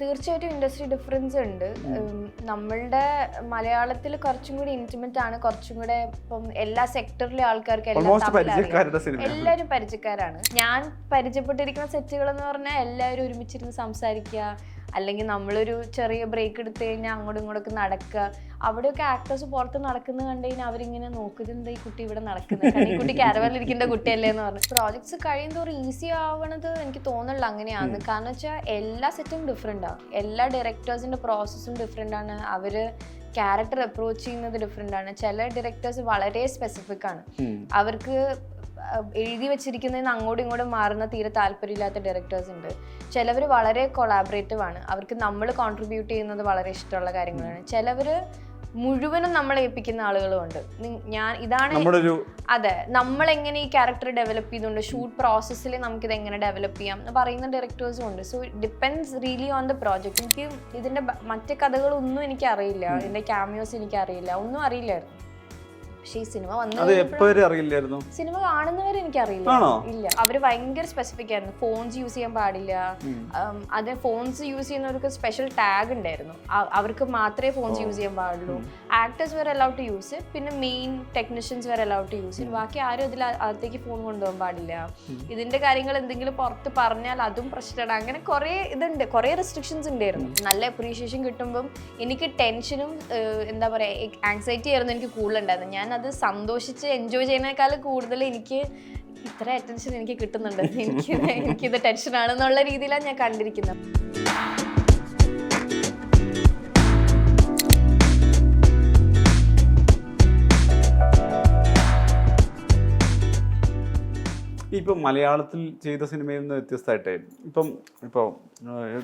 തീർച്ചയായിട്ടും industry difference ഉണ്ട്. നമ്മളുടെ മലയാളത്തിൽ കുറച്ചും കൂടി ഇന്റിമേറ്റ് ആണ്. കുറച്ചും കൂടെ ഇപ്പം എല്ലാ സെക്ടറിലെ ആൾക്കാർക്ക് എല്ലാവരും പരിചയക്കാരാണ്. ഞാൻ പരിചയപ്പെട്ടിരിക്കുന്ന സെറ്റുകൾ എന്ന് പറഞ്ഞാൽ എല്ലാവരും ഒരുമിച്ചിരുന്ന് സംസാരിക്കുക അല്ലെങ്കിൽ നമ്മളൊരു ചെറിയ ബ്രേക്ക് എടുത്തു കഴിഞ്ഞാൽ അങ്ങോട്ടും ഇങ്ങോട്ടൊക്കെ നടക്കുക. അവിടെയൊക്കെ ആക്ടേഴ്സ് പുറത്ത് നടക്കുന്നത് കണ്ടു കഴിഞ്ഞാൽ അവരിങ്ങനെ നോക്കുന്നത് എന്താ ഈ കുട്ടി ഇവിടെ നടക്കുന്നത്? കാരണം ഈ കുട്ടി കാരവലിൽ ഇരിക്കേണ്ട കുട്ടിയല്ലേ എന്ന് പറഞ്ഞു. പ്രോജക്ട്സ് കഴിയുമോറും ഈസി ആവണത് എനിക്ക് തോന്നുന്നില്ല അങ്ങനെയാണ്. കാരണം വെച്ചാൽ എല്ലാ സെറ്റും ഡിഫറെന്റ് ആണ് എല്ലാ ഡയറക്ടേഴ്സിന്റെ പ്രോസസ്സും ഡിഫറെന്റ് ആണ്. അവർ ക്യാരക്ടർ അപ്രോച്ച് ചെയ്യുന്നത് ഡിഫറെന്റ് ആണ്. ചില ഡയറക്ടേഴ്സ് വളരെ സ്പെസിഫിക് ആണ്. അവർക്ക് എഴുതി വെച്ചിരിക്കുന്നതിന് അങ്ങോട്ടും ഇങ്ങോട്ടും മാറുന്ന തീരെ താല്പര്യമില്ലാത്ത ഡയറക്ടേഴ്സ് ഉണ്ട്. ചിലവർ വളരെ കൊളാബറേറ്റീവ് ആണ്. അവർക്ക് നമ്മൾ കോൺട്രിബ്യൂട്ട് ചെയ്യുന്നത് വളരെ ഇഷ്ടമുള്ള കാര്യങ്ങളാണ്. ചിലവർ മുഴുവനും നമ്മളെ ഏൽപ്പിക്കുന്ന ആളുകളും ഉണ്ട്. ഞാൻ ഇതാണ് അതെ നമ്മൾ എങ്ങനെ ഈ ക്യാരക്ടർ ഡെവലപ്പ് ചെയ്തുകൊണ്ട് ഷൂട്ട് പ്രോസസ്സിൽ നമുക്കിത് എങ്ങനെ ഡെവലപ്പ് ചെയ്യാം എന്ന് പറയുന്ന ഡയറക്ടേഴ്സും ഉണ്ട്. So depends really on the project എനിക്ക് ഇതിന്റെ മറ്റു കഥകളൊന്നും എനിക്കറിയില്ല. ഇതിന്റെ ക്യാമിയോസ് എനിക്കറിയില്ല. ഒന്നും അറിയില്ലായിരുന്നു. പക്ഷേ ഈ സിനിമ വന്നു അറിയില്ലായിരുന്നു? സിനിമ കാണുന്നവരെ എനിക്ക് അറിയില്ല ഇല്ല. അവർ ഭയങ്കര സ്പെസിഫിക് ആയിരുന്നു. ഫോൺസ് യൂസ് ചെയ്യാൻ പാടില്ല. അത് ഫോൺസ് യൂസ് ചെയ്യുന്നവർക്ക് സ്പെഷ്യൽ ടാഗ് ഉണ്ടായിരുന്നു. അവർക്ക് മാത്രമേ ഫോൺസ് യൂസ് ചെയ്യാൻ പാടുള്ളൂ. ആക്ടേഴ്സ് വരെ അലൗഡ് ടു യൂസ് പിന്നെ മെയിൻ ടെക്നീഷ്യൻസ് വരെ അലൗഡ് ടു യൂസ് ബാക്കി ആരും ഇതിൽ അകത്തേക്ക് ഫോൺ കൊണ്ടുപോകാൻ പാടില്ല. ഇതിന്റെ കാര്യങ്ങൾ എന്തെങ്കിലും പുറത്ത് പറഞ്ഞാൽ അതും പ്രശ്നമാണ്. അങ്ങനെ കുറെ ഇതുണ്ട്. കുറെ റെസ്ട്രിക്ഷൻസ് ഉണ്ടായിരുന്നു. നല്ല അപ്രീഷിയേഷൻ കിട്ടുമ്പം എനിക്ക് ടെൻഷനും എന്താ പറയാ ആങ്സൈറ്റി ആയിരുന്നു എനിക്ക് കൂടുതലുണ്ടായിരുന്നു ഞാൻ അത് സന്തോഷിച്ച് എൻജോയ് ചെയ്യുന്നതിനേക്കാൾ കൂടുതൽ എനിക്ക് ഇത്ര അറ്റൻഷൻ എനിക്ക് കിട്ടുന്നുണ്ട്. എനിക്ക് എനിക്കിത് ടെൻഷനാണെന്നുള്ള രീതിയിലാണ് ഞാൻ കണ്ടിരിക്കുന്നത്. ഇപ്പം മലയാളത്തിൽ ചെയ്ത സിനിമയിൽ നിന്ന് വ്യത്യസ്തമായിട്ടേ ഇപ്പം ഇപ്പോൾ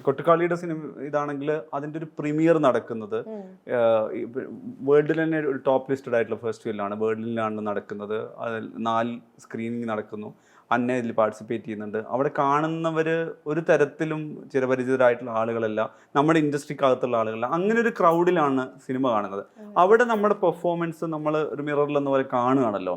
കൊട്ടുക്കാളിയുടെ സിനിമ ഇതാണെങ്കിൽ അതിന്റെ ഒരു പ്രീമിയർ നടക്കുന്നത് വേൾഡിൽ തന്നെ ഒരു ടോപ്പ് ലിസ്റ്റഡ് ആയിട്ടുള്ള ഫെസ്റ്റിവലാണ് വേൾഡിലാണ് നടക്കുന്നത്. അതിൽ നാല് സ്ക്രീനിങ് നടക്കുന്നു. അന്നെ ഇതിൽ പാർട്ടിസിപ്പേറ്റ് ചെയ്യുന്നുണ്ട്. അവിടെ കാണുന്നവർ ഒരു തരത്തിലും ചിരപരിചിതരായിട്ടുള്ള ആളുകളല്ല. നമ്മുടെ ഇൻഡസ്ട്രിക്കകത്തുള്ള ആളുകളല്ല. അങ്ങനെ ഒരു ക്രൗഡിലാണ് സിനിമ കാണുന്നത്. അവിടെ നമ്മുടെ പെർഫോമൻസ് നമ്മൾ ഒരു മിററിൽ എന്ന പോലെ കാണുകയാണല്ലോ.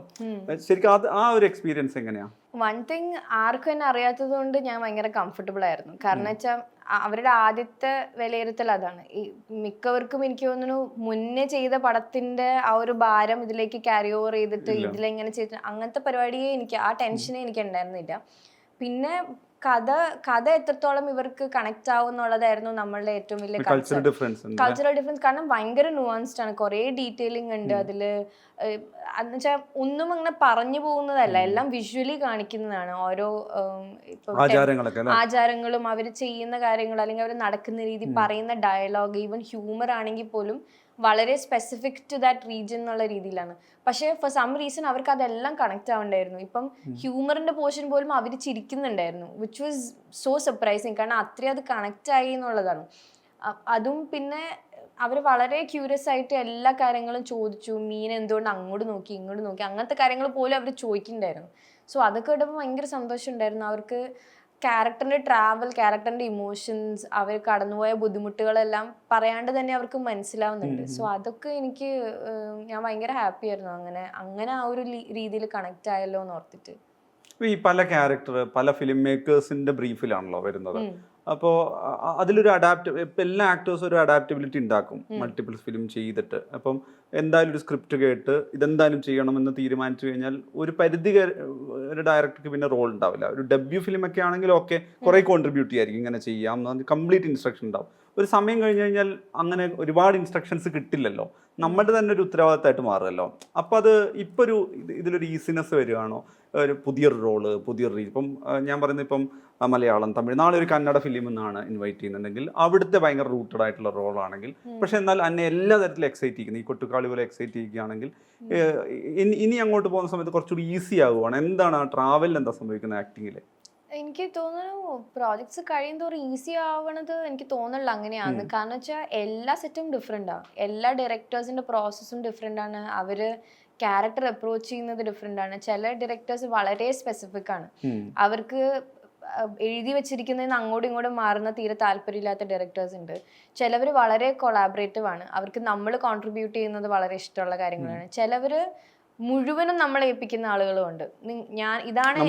ശരിക്കും അത് ആ ഒരു എക്സ്പീരിയൻസ് എങ്ങനെയാ? വൺ തിങ് ആർക്കും എന്നെ അറിയാത്തത് കൊണ്ട് ഞാൻ ഭയങ്കര കംഫർട്ടബിൾ ആയിരുന്നു. കാരണം വെച്ചാൽ അവരുടെ ആദ്യത്തെ വിലയിരുത്തൽ അതാണ്. ഈ മിക്കവർക്കും എനിക്ക് തോന്നുന്നു മുന്നേ ചെയ്ത പടത്തിന്റെ ആ ഒരു ഭാരം ഇതിലേക്ക് ക്യാരി ഓവർ ചെയ്തിട്ട് ഇതിലെങ്ങനെ ചെയ്തിട്ട് അങ്ങനത്തെ പരിപാടിയെ എനിക്ക് ആ ടെൻഷനെ എനിക്ക് ഉണ്ടായിരുന്നില്ല. പിന്നെ കഥ കഥ എത്രത്തോളം ഇവർക്ക് കണക്ട് ആവും എന്നുള്ളതായിരുന്നു നമ്മളുടെ ഏറ്റവും വലിയ കൾച്ചറൽ ഡിഫറൻസ് കൾച്ചറൽ ഡിഫറൻസ് കാരണം ഭയങ്കര നുവാൻസ്ഡ് ആണ്. കുറേ ഡീറ്റെയിലിംഗ് ഉണ്ട് അതിൽ എന്ന് വെച്ചാൽ ഒന്നും അങ്ങനെ പറഞ്ഞു പോകുന്നതല്ല. എല്ലാം വിഷ്വലി കാണിക്കുന്നതാണ്. ഓരോ ആചാരങ്ങളും അവർ ചെയ്യുന്ന കാര്യങ്ങൾ അല്ലെങ്കിൽ അവർ നടക്കുന്ന രീതി പറയുന്ന ഡയലോഗ് ഈവൻ ഹ്യൂമർ ആണെങ്കിൽ പോലും വളരെ സ്പെസിഫിക് ടു ദാറ്റ് റീജിയൻ എന്നുള്ള രീതിയിലാണ്. പക്ഷേ ഫോർ സം റീസൺ അവർക്ക് അതെല്ലാം കണക്ട് ആവണ്ടായിരുന്നു. ഇപ്പം ഹ്യൂമറിന്റെ പോർഷൻ പോലും അവർ ചിരിക്കുന്നുണ്ടായിരുന്നു വിച്ച് വാസ് സോ സർപ്രൈസിങ് കാരണം അത്രയും അത് കണക്ട് ആയി എന്നുള്ളതാണ്. അതും പിന്നെ അവർ വളരെ ക്യൂരിയസ് ആയിട്ട് എല്ലാ കാര്യങ്ങളും ചോദിച്ചു. മീൻ എന്തുകൊണ്ട് അങ്ങോട്ട് നോക്കി ഇങ്ങോട്ട് നോക്കി അങ്ങനത്തെ കാര്യങ്ങൾ പോലും അവർ ചോദിക്കുന്നുണ്ടായിരുന്നു. സോ അതൊക്കെ ഇടുമ്പോൾ ഭയങ്കര സന്തോഷം ഉണ്ടായിരുന്നു അവർക്ക് ക്യാരക്ടറിന്റെ ട്രാവൽ ക്യാരക്ടറിന്റെ ഇമോഷൻസ് അവർ കടന്നുപോയ ബുദ്ധിമുട്ടുകളെല്ലാം പറയാണ്ട് തന്നെ അവർക്ക് മനസ്സിലാവുന്നുണ്ട്. സോ അതൊക്കെ എനിക്ക് ഞാൻ ഭയങ്കര ഹാപ്പി ആയിരുന്നു അങ്ങനെ. അങ്ങനെ ആ ഒരു രീതിയിൽ കണക്ട് ആയല്ലോ എന്ന് ഓർത്തിട്ട്. ഈ പല ക്യാരക്ടർ പല ഫിലിം മേക്കേഴ്സിന്റെ ബ്രീഫിലാണല്ലോ വരുന്നത് അപ്പോ അപ്പോൾ അതിലൊരു അഡാപ്റ്റ് എല്ലാ ആക്ടേഴ്സും ഒരു അഡാപ്റ്റബിലിറ്റി ഉണ്ടാക്കും. മൾട്ടിപ്പിൾ ഫിലിം ചെയ്തിട്ട്. അപ്പം എന്തായാലും ഒരു സ്ക്രിപ്റ്റ് കേട്ട് ഇതെന്തായാലും ചെയ്യണമെന്ന് തീരുമാനിച്ചു കഴിഞ്ഞാൽ ഒരു പരിധി ഒരു ഡയറക്ടർക്ക് പിന്നെ റോൾ ഉണ്ടാവില്ല. ഒരു ഡെബ്യൂ ഫിലിം ഒക്കെ ആണെങ്കിൽ ഓക്കെ കുറേ കോൺട്രിബ്യൂട്ട് ചെയ്യായിരിക്കും. ഇങ്ങനെ ചെയ്യാം. കംപ്ലീറ്റ് ഇൻസ്ട്രക്ഷൻ ഉണ്ടാവും. ഒരു സമയം കഴിഞ്ഞ് കഴിഞ്ഞാൽ അങ്ങനെ ഒരുപാട് ഇൻസ്ട്രക്ഷൻസ് കിട്ടില്ലല്ലോ. നമ്മുടെ തന്നെ ഒരു ഉത്തരവാദിത്തമായിട്ട് മാറുമല്ലോ. അപ്പം അത് ഇപ്പോൾ ഒരു ഇതിലൊരു ഈസിനെസ് വരികയാണോ ഒരു പുതിയൊരു റോൾ പുതിയൊരു രീതി ഇപ്പം ഞാൻ പറയുന്നത് ഇപ്പം മലയാളം തമിഴ്. നാളെ ഒരു കന്നഡ ഫിലിം എന്നാണ് ഇൻവൈറ്റ് ചെയ്യുന്നുണ്ടെങ്കിൽ അവിടുത്തെ ഭയങ്കര റൂട്ടഡ് ആയിട്ടുള്ള റോളാണെങ്കിൽ പക്ഷെ എന്നാൽ എന്നെ എല്ലാ തരത്തിലും എക്സൈറ്റ് ചെയ്യുന്നു. ഈ കൊട്ടുകാളി പോലെ എക്സൈറ്റ് ചെയ്യുകയാണെങ്കിൽ ഇനി അങ്ങോട്ട് പോകുന്ന സമയത്ത് കുറച്ചുകൂടി ഈസി ആകുവാണ്. എന്താണ് ആ ട്രാവലിൽ എന്താ സംഭവിക്കുന്നത് ആക്ടിങ്ങിൽ എനിക്ക് തോന്നുന്നു പ്രോജക്ട്സ് കഴിയുമോറും ഈസി ആവണത് എനിക്ക് തോന്നുന്നില്ല അങ്ങനെയാണ്. കാരണം വെച്ചാൽ എല്ലാ സെറ്റും ഡിഫറെന്റ് ആണ് എല്ലാ ഡയറക്ടേഴ്സിന്റെ പ്രോസസ്സും ഡിഫറെന്റ് ആണ്. അവർ ക്യാരക്ടർ അപ്രോച്ച് ചെയ്യുന്നത് ഡിഫറെന്റ് ആണ്. ചില ഡയറക്ടേഴ്സ് വളരെ സ്പെസിഫിക് ആണ്. അവർക്ക് എഴുതി വെച്ചിരിക്കുന്നതിന് അങ്ങോട്ടും ഇങ്ങോട്ടും മാറുന്ന തീരെ താല്പര്യമില്ലാത്ത ഡയറക്ടേഴ്സ് ഉണ്ട്. ചിലവർ വളരെ കൊളാബറേറ്റീവ് ആണ്. അവർക്ക് നമ്മൾ കോൺട്രിബ്യൂട്ട് ചെയ്യുന്നത് വളരെ ഇഷ്ടമുള്ള കാര്യങ്ങളാണ്. ചിലവർ മുഴുവനും നമ്മളെ ഏൽപ്പിക്കുന്ന ആളുകളും ഉണ്ട്. ഞാൻ ഇതാണ്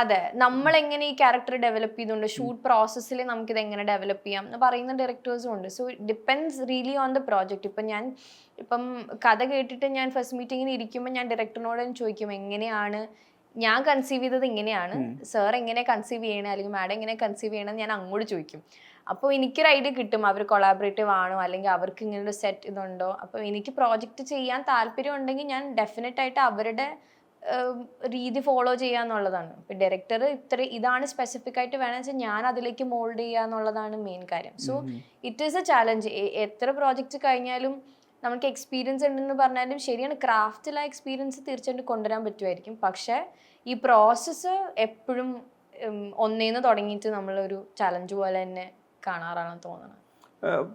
അതെ നമ്മൾ എങ്ങനെ ഈ ക്യാരക്ടർ ഡെവലപ്പ് ചെയ്യുന്നുണ്ട് ഷൂട്ട് പ്രോസസ്സിൽ നമുക്കിത് എങ്ങനെ ഡെവലപ്പ് ചെയ്യാം എന്ന് പറയുന്ന ഡയറക്ടേഴ്സും ഉണ്ട്. So depends really on the project ഇപ്പം ഞാൻ ഇപ്പം കഥ കേട്ടിട്ട് ഞാൻ ഫസ്റ്റ് മീറ്റിങ്ങിന് ഇരിക്കുമ്പോൾ ഞാൻ ഡയറക്ടറിനോട് ചോദിക്കും എങ്ങനെയാണ് ഞാൻ കൺസീവ് ചെയ്തത് ഇങ്ങനെയാണ്. സാർ എങ്ങനെ കൺസീവ് ചെയ്യണേ അല്ലെങ്കിൽ മാഡം എങ്ങനെ കൺസീവ് ചെയ്യണം ഞാൻ അങ്ങോട്ട് ചോദിക്കും. അപ്പോൾ എനിക്കൊരു ഐഡിയ കിട്ടും. അവർ കൊളാബറേറ്റീവ് ആണോ അല്ലെങ്കിൽ അവർക്ക് ഇങ്ങനെ ഒരു സെറ്റ് ഇതുണ്ടോ? അപ്പോൾ എനിക്ക് പ്രോജക്റ്റ് ചെയ്യാൻ താല്പര്യം ഉണ്ടെങ്കിൽ ഞാൻ ഡെഫിനറ്റ് ആയിട്ട് അവരുടെ രീതി ഫോളോ ചെയ്യുക എന്നുള്ളതാണ്. ഇപ്പം ഡയറക്ടർ ഇത്ര ഇതാണ് സ്പെസിഫിക് ആയിട്ട് വേണമെന്ന് വെച്ചാൽ ഞാൻ അതിലേക്ക് മോൾഡ് ചെയ്യുക എന്നുള്ളതാണ് മെയിൻ കാര്യം. So it is a challenge എത്ര പ്രോജക്റ്റ് കഴിഞ്ഞാലും നമുക്ക് എക്സ്പീരിയൻസ് ഉണ്ടെന്ന് പറഞ്ഞാലും ശരിയാണ് ക്രാഫ്റ്റിലെ എക്സ്പീരിയൻസ് തീർച്ചയായിട്ടും കൊണ്ടുവരാൻ പറ്റുമായിരിക്കും. പക്ഷേ ഈ പ്രോസസ്സ് എപ്പോഴും ഒന്നേന്ന് തുടങ്ങിയിട്ട് നമ്മളൊരു ചലഞ്ച് പോലെ തന്നെ കാണാറാണ് തോന്നുന്നത്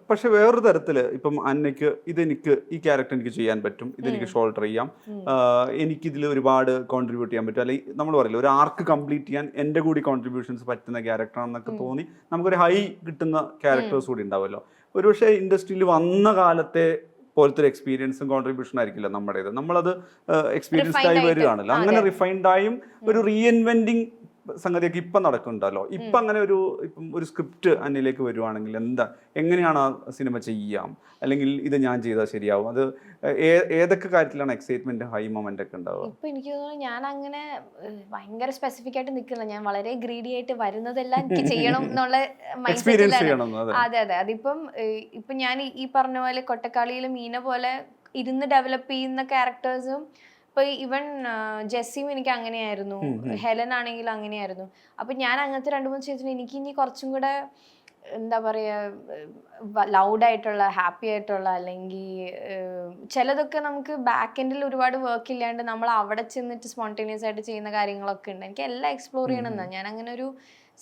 പക്ഷെ വേറൊരു തരത്തിൽ ഇപ്പം അന്നയ്ക്ക് ഇതെനിക്ക് ഈ ക്യാരക്ടർ എനിക്ക് ചെയ്യാൻ പറ്റും. ഇതെനിക്ക് ഷോൾഡർ ചെയ്യാം. എനിക്ക് എനിക്കിതിൽ ഒരുപാട് കോൺട്രിബ്യൂട്ട് ചെയ്യാൻ പറ്റും. അല്ലെങ്കിൽ നമ്മൾ പറയില്ല ഒരു ആർക്ക് കംപ്ലീറ്റ് ചെയ്യാൻ എന്റെ കൂടി കോൺട്രിബ്യൂഷൻസ് പറ്റുന്ന ക്യാരക്ടറാണെന്നൊക്കെ തോന്നി. നമുക്കൊരു ഹൈ കിട്ടുന്ന ക്യാരക്ടേഴ്സ് കൂടി ഉണ്ടാവുമല്ലോ ഒരുപക്ഷെ ഇൻഡസ്ട്രിയിൽ വന്ന കാലത്തെ പോലത്തെ ഒരു എക്സ്പീരിയൻസും കോൺട്രിബ്യൂഷനും ആയിരിക്കില്ല നമ്മുടേത്. നമ്മളത് എക്സ്പീരിയൻസ്ഡ് ആയി വരികയാണല്ലോ. അങ്ങനെ റിഫൈൻഡ് ആയും ഒരു റീഇൻവെന്റിങ് സംഗതിയൊക്കെ ഇപ്പം നടക്കുന്നുണ്ടല്ലോ. ഇപ്പം അങ്ങനെ ഒരു ഇപ്പം ഒരു സ്ക്രിപ്റ്റ് അന്നിലേക്ക് വരുവാണെങ്കിൽ എന്താ എങ്ങനെയാണ് ആ സിനിമ ചെയ്യാം? അല്ലെങ്കിൽ ഇത് ഞാൻ ചെയ്താൽ ശരിയാവും? അത് ഏതൊക്കെ കാര്യത്തിലാണ് എക്സൈറ്റ്മെന്റ് ഹൈ മൊമെന്റ് ഒക്കെ ഉണ്ടാവുക? ഇപ്പൊ എനിക്ക് തോന്നുന്നു ഞാൻ അങ്ങനെ ഭയങ്കര സ്പെസിഫിക് ആയിട്ട് നിൽക്കുന്ന ഞാൻ വളരെ ഗ്രീഡി ആയിട്ട് വരുന്നതെല്ലാം എനിക്ക് ചെയ്യണം എന്നുള്ള എക്സ്പീരിയൻസ് ചെയ്യണം അതെ. അതെ അതെ. അതിപ്പം ഇപ്പം ഞാൻ ഈ- ഈ പറഞ്ഞ പോലെ കൊട്ടക്കാളിയിലെ മീന പോലെ ഇരുന്ന് ഡെവലപ്പ് ചെയ്യുന്ന ക്യാരക്ടേഴ്സും ഇപ്പൊ ഇവൻ ജെസ്സിയും എനിക്ക് അങ്ങനെയായിരുന്നു. ഹെലൻ ആണെങ്കിൽ അങ്ങനെയായിരുന്നു. അപ്പൊ ഞാൻ അങ്ങനത്തെ രണ്ടു മൂന്ന് ചെയ്തിട്ട് എനിക്ക് ഇനി കുറച്ചും കൂടെ എന്താ പറയുക ലൗഡായിട്ടുള്ള ഹാപ്പി ആയിട്ടുള്ള അല്ലെങ്കിൽ ചിലതൊക്കെ നമുക്ക് ബാക്ക് എൻഡിൽ ഒരുപാട് വർക്ക് ഇല്ലാണ്ട് നമ്മൾ അവിടെ ചെന്നിട്ട് സ്പോണ്ടേനിയസ് ആയിട്ട് ചെയ്യുന്ന കാര്യങ്ങളൊക്കെ ഉണ്ട്. എനിക്ക് എല്ലാം എക്സ്പ്ലോർ ചെയ്യണമെന്നാണ് ഞാൻ അങ്ങനെ ഒരു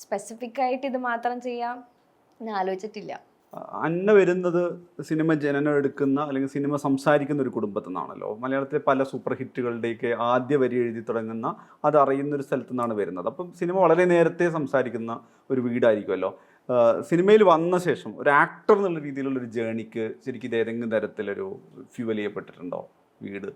സ്പെസിഫിക് ആയിട്ട് ഇത് മാത്രം ചെയ്യാം എന്ന് ആലോചിച്ചിട്ടില്ല. അന്ന വരുന്നത് സിനിമ ജനനം എടുക്കുന്ന അല്ലെങ്കിൽ സിനിമ സംസാരിക്കുന്ന ഒരു കുടുംബത്തിൽ നിന്നാണല്ലോ മലയാളത്തിലെ പല സൂപ്പർ ഹിറ്റുകളുടെയൊക്കെ ആദ്യ വരി എഴുതി തുടങ്ങുന്ന അത് അറിയുന്ന ഒരു സ്ഥലത്തു നിന്നാണ് വരുന്നത്. അപ്പം സിനിമ വളരെ നേരത്തെ സംസാരിക്കുന്ന ഒരു വീടായിരിക്കുമല്ലോ. സിനിമയിൽ വന്ന ശേഷം ഒരു ആക്ടർ എന്നുള്ള രീതിയിലുള്ള ഒരു ജേണിക്ക് ശരിക്കും ഇത് ഏതെങ്കിലും തരത്തിലൊരു ഫ്യൂവൽ ചെയ്യപ്പെട്ടിട്ടുണ്ടോ വീട്?